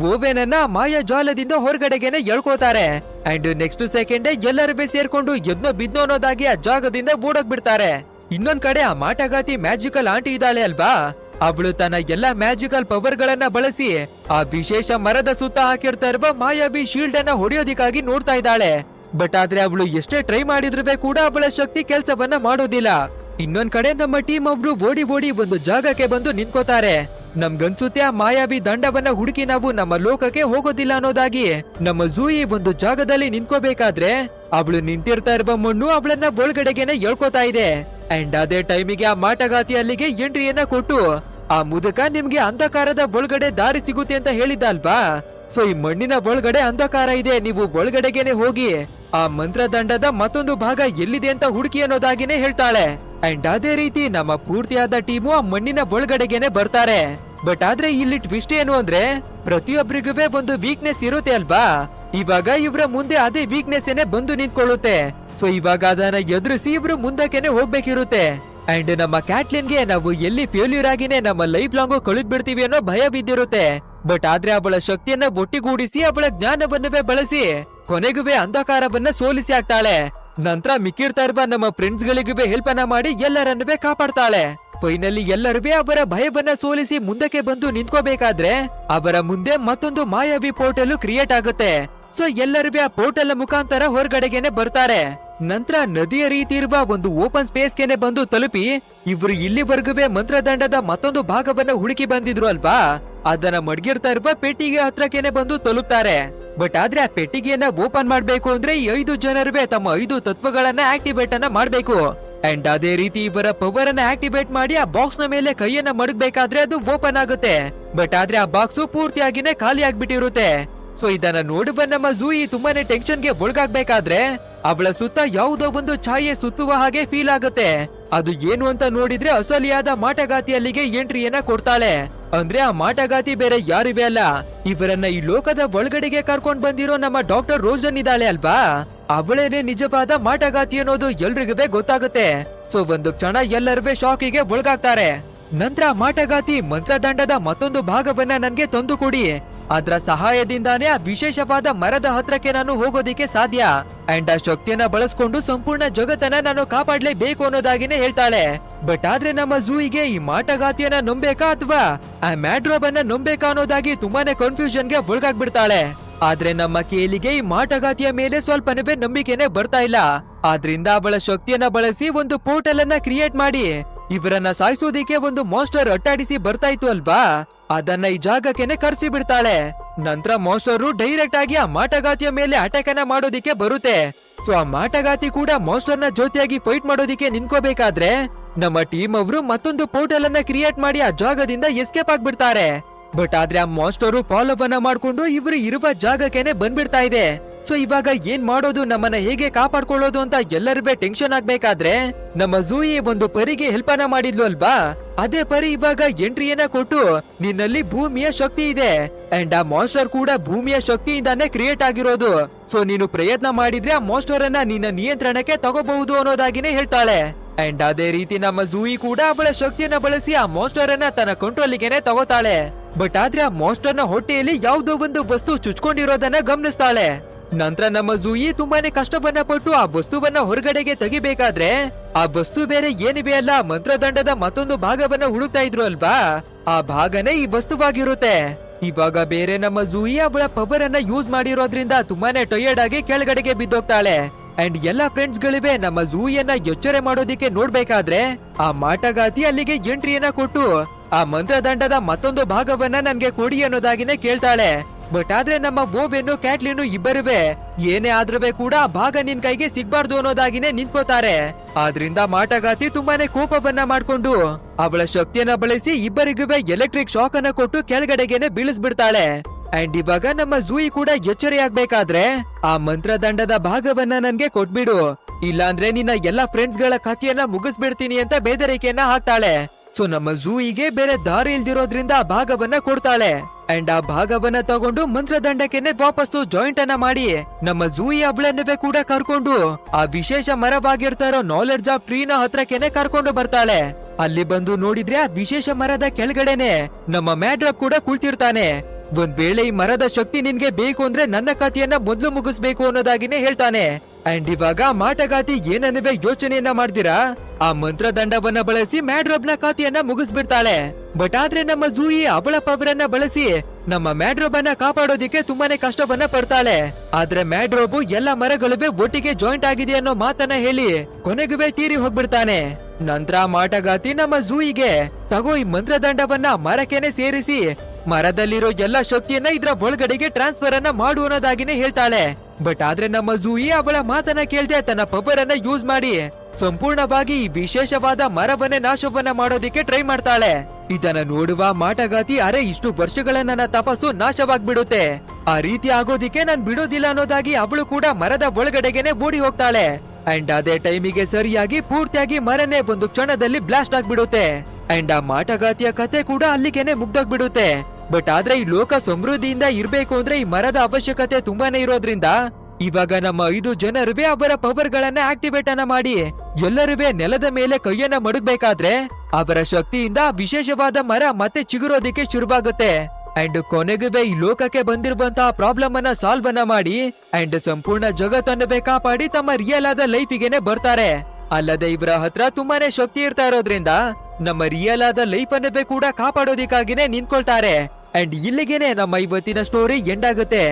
ಓವೆನ್ ಅನ್ನ ಮಾಯ ಜಾಲದಿಂದ ಹೊರಗಡೆಗೆನೆ ಎಳ್ಕೋತಾರೆ. ಅಂಡ್ ನೆಕ್ಸ್ಟ್ ಸೆಕೆಂಡ್ ಎಲ್ಲರೂ ಸೇರ್ಕೊಂಡು ಎದ್ನೋ ಬಿದ್ನೋ ಅನ್ನೋದಾಗಿ ಆ ಜಾಗದಿಂದ ಓಡೋಗ್ ಬಿಡ್ತಾರೆ ಇನ್ನೊಂದ್ ಕಡೆ ಆ ಮಾಟಗಾತಿ ಮ್ಯಾಜಿಕಲ್ ಆಂಟಿ ಇದ್ದಾಳೆ ಅಲ್ವಾ? ಅವಳು ತನ್ನ ಎಲ್ಲಾ ಮ್ಯಾಜಿಕಲ್ ಪವರ್ ಗಳನ್ನ ಬಳಸಿ ಆ ವಿಶೇಷ ಮರದ ಸುತ್ತ ಹಾಕಿರ್ತಾ ಇರುವ ಮಾಯಾವಿ ಶೀಲ್ಡ್ ಅನ್ನ ಹೊಡೆಯೋದಿಕ್ಕಾಗಿ ನೋಡ್ತಾ ಇದ್ದಾಳೆ. ಬಟ್ ಆದ್ರೆ ಅವಳು ಎಷ್ಟೇ ಟ್ರೈ ಮಾಡಿದ್ರು ಕೂಡ ಅವಳ ಶಕ್ತಿ ಕೆಲಸವನ್ನ ಮಾಡೋದಿಲ್ಲ. ಇನ್ನೊಂದ್ ಕಡೆ ನಮ್ಮ ಟೀಮ್ ಅವರು ಓಡಿ ಓಡಿ ಒಂದು ಜಾಗಕ್ಕೆ ಬಂದು ನಿಂತ್ಕೋತಾರೆ. ನಮ್ಗನ್ಸುತ್ತೆ ಆ ಮಾಯಾವಿ ದಂಡವನ್ನ ಹುಡುಕಿ ನಾವು ನಮ್ಮ ಲೋಕಕ್ಕೆ ಹೋಗೋದಿಲ್ಲ ಅನ್ನೋದಾಗಿ. ನಮ್ಮ ಜೂಯಿ ಒಂದು ಜಾಗದಲ್ಲಿ ನಿಂತ್ಕೋಬೇಕಾದ್ರೆ ಅವಳು ನಿಂತಿರ್ತಾ ಇರುವ ಮಣ್ಣು ಅವಳನ್ನ ಒಳಗಡೆಗೆನೆ ಹೇಳ್ಕೊತಾ ಇದೆ. ಅಂಡ್ ಅದೇ ಟೈಮಿಗೆ ಆ ಮಾಟಗಾತಿ ಅಲ್ಲಿಗೆ ಎಂಟ್ರಿಯನ್ನ ಕೊಟ್ಟು, ಆ ಮುದುಕ ನಿಮ್ಗೆ ಅಂಧಕಾರದ ಒಳಗಡೆ ದಾರಿ ಸಿಗುತ್ತೆ ಅಂತ ಹೇಳಿದ್ದ ಅಲ್ವಾ ಸೊ ಈ ಮಣ್ಣಿನ ಒಳಗಡೆ ಅಂಧಕಾರ ಇದೆ, ನೀವು ಒಳಗಡೆಗೆನೆ ಹೋಗಿ, ಆ ಮಂತ್ರದಂಡದ ಮತ್ತೊಂದು ಭಾಗ ಎಲ್ಲಿದೆ ಅಂತ ಹುಡುಕಿ ಅನ್ನೋದಾಗಿನೇ ಹೇಳ್ತಾಳೆ. ಅಂಡ್ ಅದೇ ರೀತಿ ನಮ್ಮ ಪೂರ್ತಿಯಾದ ಟೀಮು ಆ ಮಣ್ಣಿನ ಒಳಗಡೆಗೆನೆ ಬರ್ತಾರೆ. ಬಟ್ ಆದ್ರೆ ಇಲ್ಲಿ ಟ್ವಿಸ್ಟ್ ಏನು ಅಂದ್ರೆ ಪ್ರತಿಯೊಬ್ಬರಿಗೂ ಒಂದು ವೀಕ್ನೆಸ್ ಇರುತ್ತೆ ಅಲ್ವಾ? ಇವಾಗ ಇವರ ಮುಂದೆ ಅದೇ ವೀಕ್ನೆಸ್ ಏನೇ ಬಂದು ನಿಂತ್ಕೊಳ್ಳುತ್ತೆ. ಸೊ ಇವಾಗ ಅದನ್ನ ಎದುರಿಸಿ ಇವರು ಮುಂದಕ್ಕೆನೆ ಹೋಗ್ಬೇಕಿರುತ್ತೆ. ಅಂಡ್ ನಮ್ಮ ಕ್ಯಾಟ್ಲಿನ್ಗೆ ನಾವು ಎಲ್ಲಿ ಫೇಲ್ಯೂರ್ ಆಗಿನೇ ನಮ್ಮ ಲೈಫ್ ಲಾಂಗ್ ಕಳೆದ್ ಬಿಡ್ತೀವಿ ಅನ್ನೋ ಭಯ ಬಿದ್ದಿರುತ್ತೆ. ಬಟ್ ಆದ್ರೆ ಅವಳ ಶಕ್ತಿಯನ್ನ ಒಟ್ಟಿಗೂಡಿಸಿ ಅವಳ ಜ್ಞಾನವನ್ನವೇ ಬಳಸಿ, ಕೊನೆಗುವೆ ಅಂಧಕಾರವನ್ನ ಸೋಲಿಸಿ ಆಗ್ತಾಳೆ ನಂತರ ಮಿಕ್ಕಿರ್ತಾ ಇರುವ ನಮ್ಮ ಫ್ರೆಂಡ್ಸ್ ಗಳಿಗೂ ಹೆಲ್ಪ್ ಅನ್ನ ಮಾಡಿ ಎಲ್ಲರನ್ನು ಕಾಪಾಡ್ತಾಳೆ. ಫೈನಲಿ ಎಲ್ಲರೂ ಅವರ ಭಯವನ್ನ ಸೋಲಿಸಿ ಮುಂದಕ್ಕೆ ಬಂದು ನಿಂತ್ಕೋಬೇಕಾದ್ರೆ ಅವರ ಮುಂದೆ ಮತ್ತೊಂದು ಮಾಯಾವಿ ಪೋರ್ಟಲ್ ಕ್ರಿಯೇಟ್ ಆಗುತ್ತೆ. ಸೊ ಎಲ್ಲರೂ ಆ ಪೋರ್ಟಲ್ ಮುಖಾಂತರ ಹೊರಗಡೆಗೆನೆ ಬರ್ತಾರೆ. ನಂತರ ನದಿಯ ರೀತಿ ಇರುವ ಒಂದು ಓಪನ್ ಸ್ಪೇಸ್ ಗೆನೆ ಬಂದು ತಲುಪಿ ಇವರು ಇಲ್ಲಿವರೆಗೂ ಮಂತ್ರದಂಡದ ಮತ್ತೊಂದು ಭಾಗವನ್ನ ಹುಡುಕಿ ಬಂದಿದ್ರು ಅಲ್ವಾ? ಅದನ್ನ ಮಡ್ಗಿರ್ತಾ ಇರುವ ಪೆಟ್ಟಿಗೆ ಹತ್ರಕ್ಕೆನೆ ಬಂದು ತಲುಪ್ತಾರೆ. ಬಟ್ ಆದ್ರೆ ಆ ಪೆಟ್ಟಿಗೆಯನ್ನ ಓಪನ್ ಮಾಡ್ಬೇಕು ಅಂದ್ರೆ ಐದು ಜನರುವೆ ತಮ್ಮ ಐದು ತತ್ವಗಳನ್ನ ಆಕ್ಟಿವೇಟ್ ಅನ್ನ ಮಾಡ್ಬೇಕು. ಅಂಡ್ ಅದೇ ರೀತಿ ಇವರ ಪವರ್ ಅನ್ನ ಆಕ್ಟಿವೇಟ್ ಮಾಡಿ ಆ ಬಾಕ್ಸ್ನ ಮೇಲೆ ಕೈಯನ್ನ ಮಡಗ್ಬೇಕಾದ್ರೆ ಅದು ಓಪನ್ ಆಗುತ್ತೆ. ಬಟ್ ಆದ್ರೆ ಆ ಬಾಕ್ಸ್ ಪೂರ್ತಿಯಾಗಿನೇ ಖಾಲಿ ಆಗ್ಬಿಟ್ಟಿರುತ್ತೆ. ಸೊ ಇದನ್ನ ನೋಡುವ ನಮ್ಮ ಜೂಯಿ ತುಂಬಾನೇ ಟೆನ್ಷನ್ಗೆ ಒಳಗಾಗ್ಬೇಕಾದ್ರೆ ಅವಳ ಸುತ್ತ ಯಾವುದೋ ಒಂದು ಛಾಯೆ ಸುತ್ತುವ ಹಾಗೆ ಫೀಲ್ ಆಗುತ್ತೆ. ಅದು ಏನು ಅಂತ ನೋಡಿದ್ರೆ ಅಸಲಿಯಾದ ಮಾಟಗಾತಿ ಅಲ್ಲಿಗೆ ಎಂಟ್ರಿಯನ್ನ ಕೊಡ್ತಾಳೆ. ಅಂದ್ರೆ ಆ ಮಾಟಗಾತಿ ಬೇರೆ ಯಾರಿವೆ ಅಲ್ಲ. ಇವರನ್ನ ಈ ಲೋಕದ ಒಳಗಡೆಗೆ ಕರ್ಕೊಂಡ್ ಬಂದಿರೋ ನಮ್ಮ ಡಾಕ್ಟರ್ ರೋಜನ್ ಇದ್ದಾಳೆ ಅಲ್ವಾ? ಅವಳೇನೆ ನಿಜವಾದ ಮಾಟಗಾತಿ ಅನ್ನೋದು ಎಲ್ರಿಗೂ ಗೊತ್ತಾಗುತ್ತೆ. ಸೊ ಒಂದು ಕ್ಷಣ ಎಲ್ಲರೂ ಶಾಕಿಗೆ ಒಳಗಾಗ್ತಾರೆ. ನಂತರ ಮಾಟಗಾತಿ ಮಂತ್ರದಂಡದ ಮತ್ತೊಂದು ಭಾಗವನ್ನ ನನ್ಗೆ ತಂದು ಕೊಡಿ ಅದ್ರ ಸಹಾಯದಿಂದಾನೇ ಆ ವಿಶೇಷವಾದ ಮರದ ಹತ್ರಕ್ಕೆ ನಾನು ಹೋಗೋದಿಕ್ಕೆ ಸಾಧ್ಯ. ಅಂಡ್ ಆ ಶಕ್ತಿಯನ್ನ ಬಳಸ್ಕೊಂಡು ಸಂಪೂರ್ಣ ಜಗತ್ತನ್ನ ನಾನು ಕಾಪಾಡ್ಲೇಬೇಕು ಅನ್ನೋದಾಗಿನೇ ಹೇಳ್ತಾಳೆ. ಬಟ್ ಆದ್ರೆ ನಮ್ಮ ಝೂಯಿಗೆ ಈ ಮಾಟಗಾತಿಯನ್ನ ನಂಬೇಕಾ ಅಥವಾ ಆ ಮ್ಯಾಡ್ರೋಬ್ ಅನ್ನ ನಂಬೇಕಾ ಅನ್ನೋದಾಗಿ ತುಂಬಾನೇ ಕನ್ಫ್ಯೂಷನ್ಗೆ ಒಳಗಾಗ್ಬಿಡ್ತಾಳೆ. ಆದ್ರೆ ನಮ್ಮ ಕೇಲಿಗೆ ಈ ಮಾಟಗಾತಿಯ ಮೇಲೆ ಸ್ವಲ್ಪನವೇ ನಂಬಿಕೆನೆ ಬರ್ತಾ ಇಲ್ಲ. ಆದ್ರಿಂದ ಅವಳ ಶಕ್ತಿಯನ್ನ ಬಳಸಿ ಒಂದು ಪೋರ್ಟಲ್ ಅನ್ನ ಕ್ರಿಯೇಟ್ ಮಾಡಿ. ಇವರನ್ನ ಸಾಯಿಸೋದಿಕ್ಕೆ ಒಂದು ಮಾಸ್ಟರ್ ಅಟ್ಟಾಡಿಸಿ ಬರ್ತಾ ಇತ್ತು ಅಲ್ವಾ? ಅದನ್ನ ಈ ಜಾಗಕ್ಕೆನೆ ಕರ್ಸಿ ಬಿಡ್ತಾಳೆ. ನಂತರ ಮಾಸ್ಟರು ಡೈರೆಕ್ಟ್ ಆಗಿ ಆ ಮಾಟಗಾತಿಯ ಮೇಲೆ ಅಟ್ಯಾಕ್ ಮಾಡೋದಿಕ್ಕೆ ಬರುತ್ತೆ. ಸೊ ಆ ಮಾಟಗಾತಿ ಕೂಡ ಮೋಸ್ಟರ್ನ ಜೊತೆಯಾಗಿ ಫೈಟ್ ಮಾಡೋದಿಕ್ಕೆ ನಿಂತ್ಕೋಬೇಕಾದ್ರೆ ನಮ್ಮ ಟೀಮ್ ಅವರು ಮತ್ತೊಂದು ಪೋರ್ಟಲ್ ಅನ್ನ ಕ್ರಿಯೇಟ್ ಮಾಡಿ ಆ ಜಾಗದಿಂದ ಎಸ್ಕೇಪ್ ಆಗ್ಬಿಡ್ತಾರೆ. ಬಟ್ ಆದ್ರೆ ಆ ಮಾಸ್ಟರು ಅನ್ನ ಮಾಡ್ಕೊಂಡು ಇವರು ಇರುವ ಜಾಗಕ್ಕೆನೆ ಬಂದ್ಬಿಡ್ತಾ ಇದೆ. ಸೊ ಇವಾಗ ಏನ್ ಮಾಡೋದು? ನಮ್ಮನ್ನ ಹೇಗೆ ಕಾಪಾಡ್ಕೊಳ್ಳೋದು ಅಂತ ಎಲ್ಲರೂ ಟೆನ್ಷನ್ ಆಗ್ಬೇಕಾದ್ರೆ ನಮ್ಮ ಜೂಯಿ ಒಂದು ಪರಿಗೆ ಹೆಲ್ಪ್ ಅನ್ನ ಮಾಡಿದ್ಲು ಅಲ್ವಾ? ಅದೇ ಪರಿ ಇವಾಗ ಎಂಟ್ರಿಯನ್ನ ಕೊಟ್ಟು ನಿನ್ನಲ್ಲಿ ಭೂಮಿಯ ಶಕ್ತಿ ಇದೆ. ಅಂಡ್ ಆ ಮಾಸ್ಟರ್ ಕೂಡ ಭೂಮಿಯ ಶಕ್ತಿಯಿಂದಾನೇ ಕ್ರಿಯೇಟ್ ಆಗಿರೋದು. ಸೊ ನೀನು ಪ್ರಯತ್ನ ಮಾಡಿದ್ರೆ ಆ ಮಾಸ್ಟರ್ ಅನ್ನ ನಿನ್ನ ನಿಯಂತ್ರಣಕ್ಕೆ ತಗೋಬಹುದು ಅನ್ನೋದಾಗಿನೇ ಹೇಳ್ತಾಳೆ. ಅಂಡ್ ಅದೇ ರೀತಿ ನಮ್ಮ ಜೂಯಿ ಕೂಡ ಅವಳ ಶಕ್ತಿಯನ್ನ ಬಳಸಿ ಆ ಮಾಸ್ಟರ್ ಅನ್ನ ತನ್ನ ಕಂಟ್ರೋಲಿಗೆನೆ ತಗೋತಾಳೆ. ಬಟ್ ಆದ್ರೆ ಆ ಮಾಸ್ಟರ್ನ ಹೊಟ್ಟೆಯಲ್ಲಿ ಯಾವುದೋ ಒಂದು ವಸ್ತು ಚುಚ್ಕೊಂಡಿರೋದನ್ನ ಗಮನಿಸ್ತಾಳೆ. ನಂತರ ನಮ್ಮ ಜೂಯಿ ತುಂಬಾನೇ ಕಷ್ಟವನ್ನ ಪಟ್ಟು ಆ ವಸ್ತುವನ್ನ ಹೊರಗಡೆಗೆ ತೆಗಿಬೇಕಾದ್ರೆ ಆ ವಸ್ತು ಬೇರೆ ಏನಿವೆ ಅಲ್ಲ ಮಂತ್ರದಂಡದ ಮತ್ತೊಂದು ಭಾಗವನ್ನ ಹುಡುಕ್ತಾ ಇದ್ರು ಅಲ್ವಾ? ಆ ಭಾಗನೇ ಈ ವಸ್ತುವಾಗಿರುತ್ತೆ. ಇವಾಗ ಬೇರೆ ನಮ್ಮ ಜೂಯಿ ಅವಳ ಪವರ್ ಅನ್ನ ಯೂಸ್ ಮಾಡಿರೋದ್ರಿಂದ ತುಂಬಾನೇ ಟಯರ್ಡ್ ಆಗಿ ಕೆಳಗಡೆಗೆ ಬಿದ್ದೋಗ್ತಾಳೆ. ಅಂಡ್ ಎಲ್ಲಾ ಫ್ರೆಂಡ್ಸ್ ಗಳಿವೆ ನಮ್ಮ ಜೂಯನ್ನ ಎಚ್ಚರೆ ಮಾಡೋದಿಕ್ಕೆ ನೋಡ್ಬೇಕಾದ್ರೆ ಆ ಮಾಟಗಾತಿ ಅಲ್ಲಿಗೆ ಎಂಟ್ರಿಯನ್ನ ಕೊಟ್ಟು ಆ ಮಂತ್ರದಂಡದ ಮತ್ತೊಂದು ಭಾಗವನ್ನ ನನ್ಗೆ ಕೊಡಿ ಅನ್ನೋದಾಗಿನೇ ಕೇಳ್ತಾಳೆ. ಬಟ್ ಆದ್ರೆ ನಮ್ಮ ಓವೆನ್ನು ಕ್ಯಾಟ್ಲಿನು ಇಬ್ಬರುವೆ. ಏನೇ ಆದ್ರೂ ಕೂಡ ಭಾಗ ನಿನ್ ಕೈಗೆ ಸಿಗ್ಬಾರ್ದು ಅನ್ನೋದಾಗಿನೇ ನಿಂತ್ಕೋತಾರೆ. ಆದ್ರಿಂದ ಮಾಟಗಾತಿ ತುಂಬಾನೇ ಕೋಪವನ್ನ ಮಾಡ್ಕೊಂಡು ಅವಳ ಶಕ್ತಿಯನ್ನ ಬಳಸಿ ಇಬ್ಬರಿಗೂ ಎಲೆಕ್ಟ್ರಿಕ್ ಶಾಕ್ ಅನ್ನ ಕೊಟ್ಟು ಕೆಳಗಡೆಗೆನೆ ಬೀಳಿಸ್ಬಿಡ್ತಾಳೆ. ಅಂಡ್ ಇವಾಗ ನಮ್ಮ ಜೂಯಿ ಕೂಡ ಎಚ್ಚರಿಯಾಗ್ಬೇಕಾದ್ರೆ ಆ ಮಂತ್ರದಂಡದ ಭಾಗವನ್ನ ನನ್ಗೆ ಕೊಟ್ಬಿಡು. ಇಲ್ಲಾಂದ್ರೆ ನಿನ್ನ ಎಲ್ಲಾ ಫ್ರೆಂಡ್ಸ್ಗಳ ಕಥೆಯನ್ನ ಮುಗಿಸ್ಬಿಡ್ತೀನಿ ಅಂತ ಬೇದರಿಕೆಯನ್ನ ಹಾಕ್ತಾಳೆ. ಸೊ ನಮ್ಮ ಜೂಯಿಗೆ ಬೇರೆ ದಾರಿ ಇಲ್ದಿರೋದ್ರಿಂದ ಆ ಭಾಗವನ್ನ ಕೊಡ್ತಾಳೆ. ಅಂಡ್ ಆ ಭಾಗವನ್ನ ತಗೊಂಡು ಮಂತ್ರದಂಡಕ್ಕೆನೆ ವಾಪಸ್ಸು ಜಾಯಿಂಟ್ ಅನ್ನ ಮಾಡಿ ನಮ್ಮ ಝೂಯಿ ಅವಳನ್ನವೇ ಕೂಡ ಕರ್ಕೊಂಡು ಆ ವಿಶೇಷ ಮರವಾಗಿರ್ತಾ ಇರೋ ನಾಲೆಡ್ಜ್ ಆಫ್ ಟ್ರೀನ ಹತ್ರಕ್ಕೆನೆ ಕರ್ಕೊಂಡು ಬರ್ತಾಳೆ. ಅಲ್ಲಿ ಬಂದು ನೋಡಿದ್ರೆ ಆ ವಿಶೇಷ ಮರದ ಕೆಳಗಡೆನೆ ನಮ್ಮ ಮ್ಯಾಡ್ರಪ್ ಕೂಡ ಕುಳಿತಿರ್ತಾನೆ. ಒಂದ್ ವೇಳೆ ಈ ಮರದ ಶಕ್ತಿ ನಿನ್ಗೆ ಬೇಕು ಅಂದ್ರೆ ನನ್ನ ಕಥೆಯನ್ನ ಮೊದ್ಲು ಮುಗಿಸ್ಬೇಕು ಅನ್ನೋದಾಗಿನೇ ಹೇಳ್ತಾನೆ. ಅಂಡ್ ಇವಾಗ ಮಾಟಗಾತಿ ಏನನ್ನುವೆ ಯೋಚನೆಯನ್ನ ಮಾಡ್ದಿರಾ ಆ ಮಂತ್ರದಂಡವನ್ನ ಬಳಸಿ ಮ್ಯಾಡ್ರೋಬ್ನ ಖಾತೆಯನ್ನ ಮುಗಿಸ್ಬಿಡ್ತಾಳೆ. ಬಟ್ ಆದ್ರೆ ನಮ್ಮ ಜೂಯಿ ಅವಳ ಪವರ್ ಅನ್ನ ಬಳಸಿ ನಮ್ಮ ಮ್ಯಾಡ್ರೋಬ್ ಅನ್ನ ಕಾಪಾಡೋದಿಕ್ಕೆ ತುಂಬಾನೇ ಕಷ್ಟವನ್ನ ಪಡ್ತಾಳೆ. ಆದ್ರೆ ಮ್ಯಾಡ್ರೋಬ್ ಎಲ್ಲ ಮರಗಳುವೆ ಒಟ್ಟಿಗೆ ಜಾಯಿಂಟ್ ಆಗಿದೆ ಅನ್ನೋ ಮಾತನ್ನ ಹೇಳಿ ಕೊನೆಗುವೆ ತೀರಿ ಹೋಗ್ಬಿಡ್ತಾನೆ. ನಂತರ ಮಾಟಗಾತಿ ನಮ್ಮ ಜೂಯಿಗೆ, ತಗೋ ಈ ಮಂತ್ರದಂಡವನ್ನ ಮರಕ್ಕೆನೆ ಸೇರಿಸಿ ಮರದಲ್ಲಿರೋ ಎಲ್ಲ ಶಕ್ತಿಯನ್ನ ಇದ್ರ ಒಳಗಡೆಗೆ ಟ್ರಾನ್ಸ್ಫರ್ ಅನ್ನ ಮಾಡು ಅನ್ನೋದಾಗಿನೇ ಹೇಳ್ತಾಳೆ. ಬಟ್ ಆದ್ರೆ ನಮ್ಮ ಝೂಯಿ ಅವಳ ಮಾತನ್ನ ಕೇಳ್ದೆ ತನ್ನ ಪವರ್ ಅನ್ನ ಯೂಸ್ ಮಾಡಿ. ಸಂಪೂರ್ಣವಾಗಿ ಈ ವಿಶೇಷವಾದ ಮರವನ್ನೇ ನಾಶವನ್ನ ಮಾಡೋದಿಕ್ಕೆ ಟ್ರೈ ಮಾಡ್ತಾಳೆ. ಇದನ್ನ ನೋಡುವ ಮಾಟಗಾತಿ ಅರೆ ಇಷ್ಟು ವರ್ಷಗಳ ನನ್ನ ತಪಸ್ಸು ನಾಶವಾಗ್ಬಿಡುತ್ತೆ. ಆ ರೀತಿ ಆಗೋದಿಕ್ಕೆ ನಾನ್ ಬಿಡೋದಿಲ್ಲ ಅನ್ನೋದಾಗಿ ಅವಳು ಕೂಡ ಮರದ ಒಳಗಡೆಗೆನೆ ಓಡಿ ಹೋಗ್ತಾಳೆ. ಅಂಡ್ ಅದೇ ಟೈಮಿಗೆ ಸರಿಯಾಗಿ ಪೂರ್ತಿಯಾಗಿ ಮರನೇ ಒಂದು ಕ್ಷಣದಲ್ಲಿ ಬ್ಲಾಸ್ಟ್ ಆಗ್ಬಿಡುತ್ತೆ. ಅಂಡ್ ಆ ಮಾಟಗಾತಿಯ ಕತೆ ಕೂಡ ಅಲ್ಲಿಗೆನೆ ಮುಗ್ದೋಗ್ಬಿಡುತ್ತೆ. ಬಟ್ ಆದ್ರೆ ಈ ಲೋಕ ಸಮೃದ್ಧಿಯಿಂದ ಇರ್ಬೇಕು ಅಂದ್ರೆ ಈ ಮರದ ಅವಶ್ಯಕತೆ ತುಂಬಾನೇ ಇರೋದ್ರಿಂದ ಇವಾಗ ನಮ್ಮ ಐದು ಜನರುವೆ ಅವರ ಪವರ್ ಗಳನ್ನ ಆಕ್ಟಿವೇಟ್ ಅನ್ನ ಮಾಡಿ. ಎಲ್ಲರುವೆ ನೆಲದ ಮೇಲೆ ಕೈಯನ್ನ ಮಡಗ್ಬೇಕಾದ್ರೆ ಅವರ ಶಕ್ತಿಯಿಂದ ವಿಶೇಷವಾದ ಮರ ಮತ್ತೆ ಚಿಗುರೋದಿಕ್ಕೆ ಶುರುವಾಗುತ್ತೆ. ಅಂಡ್ ಕೊನೆಗೂ ಈ ಲೋಕಕ್ಕೆ ಬಂದಿರುವಂತಹ ಪ್ರಾಬ್ಲಮ್ ಅನ್ನ ಸಾಲ್ವ್ ಅನ್ನ ಮಾಡಿ ಅಂಡ್ ಸಂಪೂರ್ಣ ಜಗತ್ತನ್ನು ಕಾಪಾಡಿ ತಮ್ಮ ರಿಯಲ್ ಆದ ಲೈಫಿಗೆನೆ ಬರ್ತಾರೆ. ಅಲ್ಲದೆ ಇವರ ಹತ್ರ ತುಂಬಾನೇ ಶಕ್ತಿ ಇರ್ತಾ ಇರೋದ್ರಿಂದ ನಮ್ಮ ರಿಯಲ್ ಆದ ಲೈಫ್ ಅನ್ನವೇ ಕೂಡ ಕಾಪಾಡೋದಿಕ್ಕಾಗಿನೇ ನಿಂತ್ಕೊಳ್ತಾರೆ. ಅಂಡ್ ಇಲ್ಲಿಗೆನೆ ನಮ್ಮ ಇವತ್ತಿನ ಸ್ಟೋರಿ ಎಂಡ್ ಆಗುತ್ತೆ.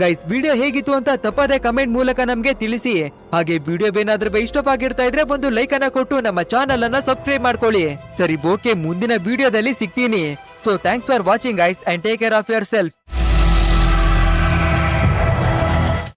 ಗೈಸ್ ವಿಡಿಯೋ ಹೇಗಿತ್ತು ಅಂತ ತಪ್ಪದೆ ಕಮೆಂಟ್ ಮೂಲಕ ನಮ್ಗೆ ತಿಳಿಸಿ. ಹಾಗೆ ವಿಡಿಯೋ ಏನಾದ್ರೂ ಇಷ್ಟವಾಗಿರ್ತಾ ಇದ್ರೆ ಒಂದು ಲೈಕ್ ಅನ್ನ ಕೊಟ್ಟು ನಮ್ಮ ಚಾನಲ್ ಅನ್ನ ಸಬ್ಸ್ಕ್ರೈಬ್ ಮಾಡ್ಕೊಳ್ಳಿ. ಸರಿ ಓಕೆ ಮುಂದಿನ ವಿಡಿಯೋದಲ್ಲಿ ಸಿಗ್ತೀನಿ. So thanks for watching guys and take care of yourself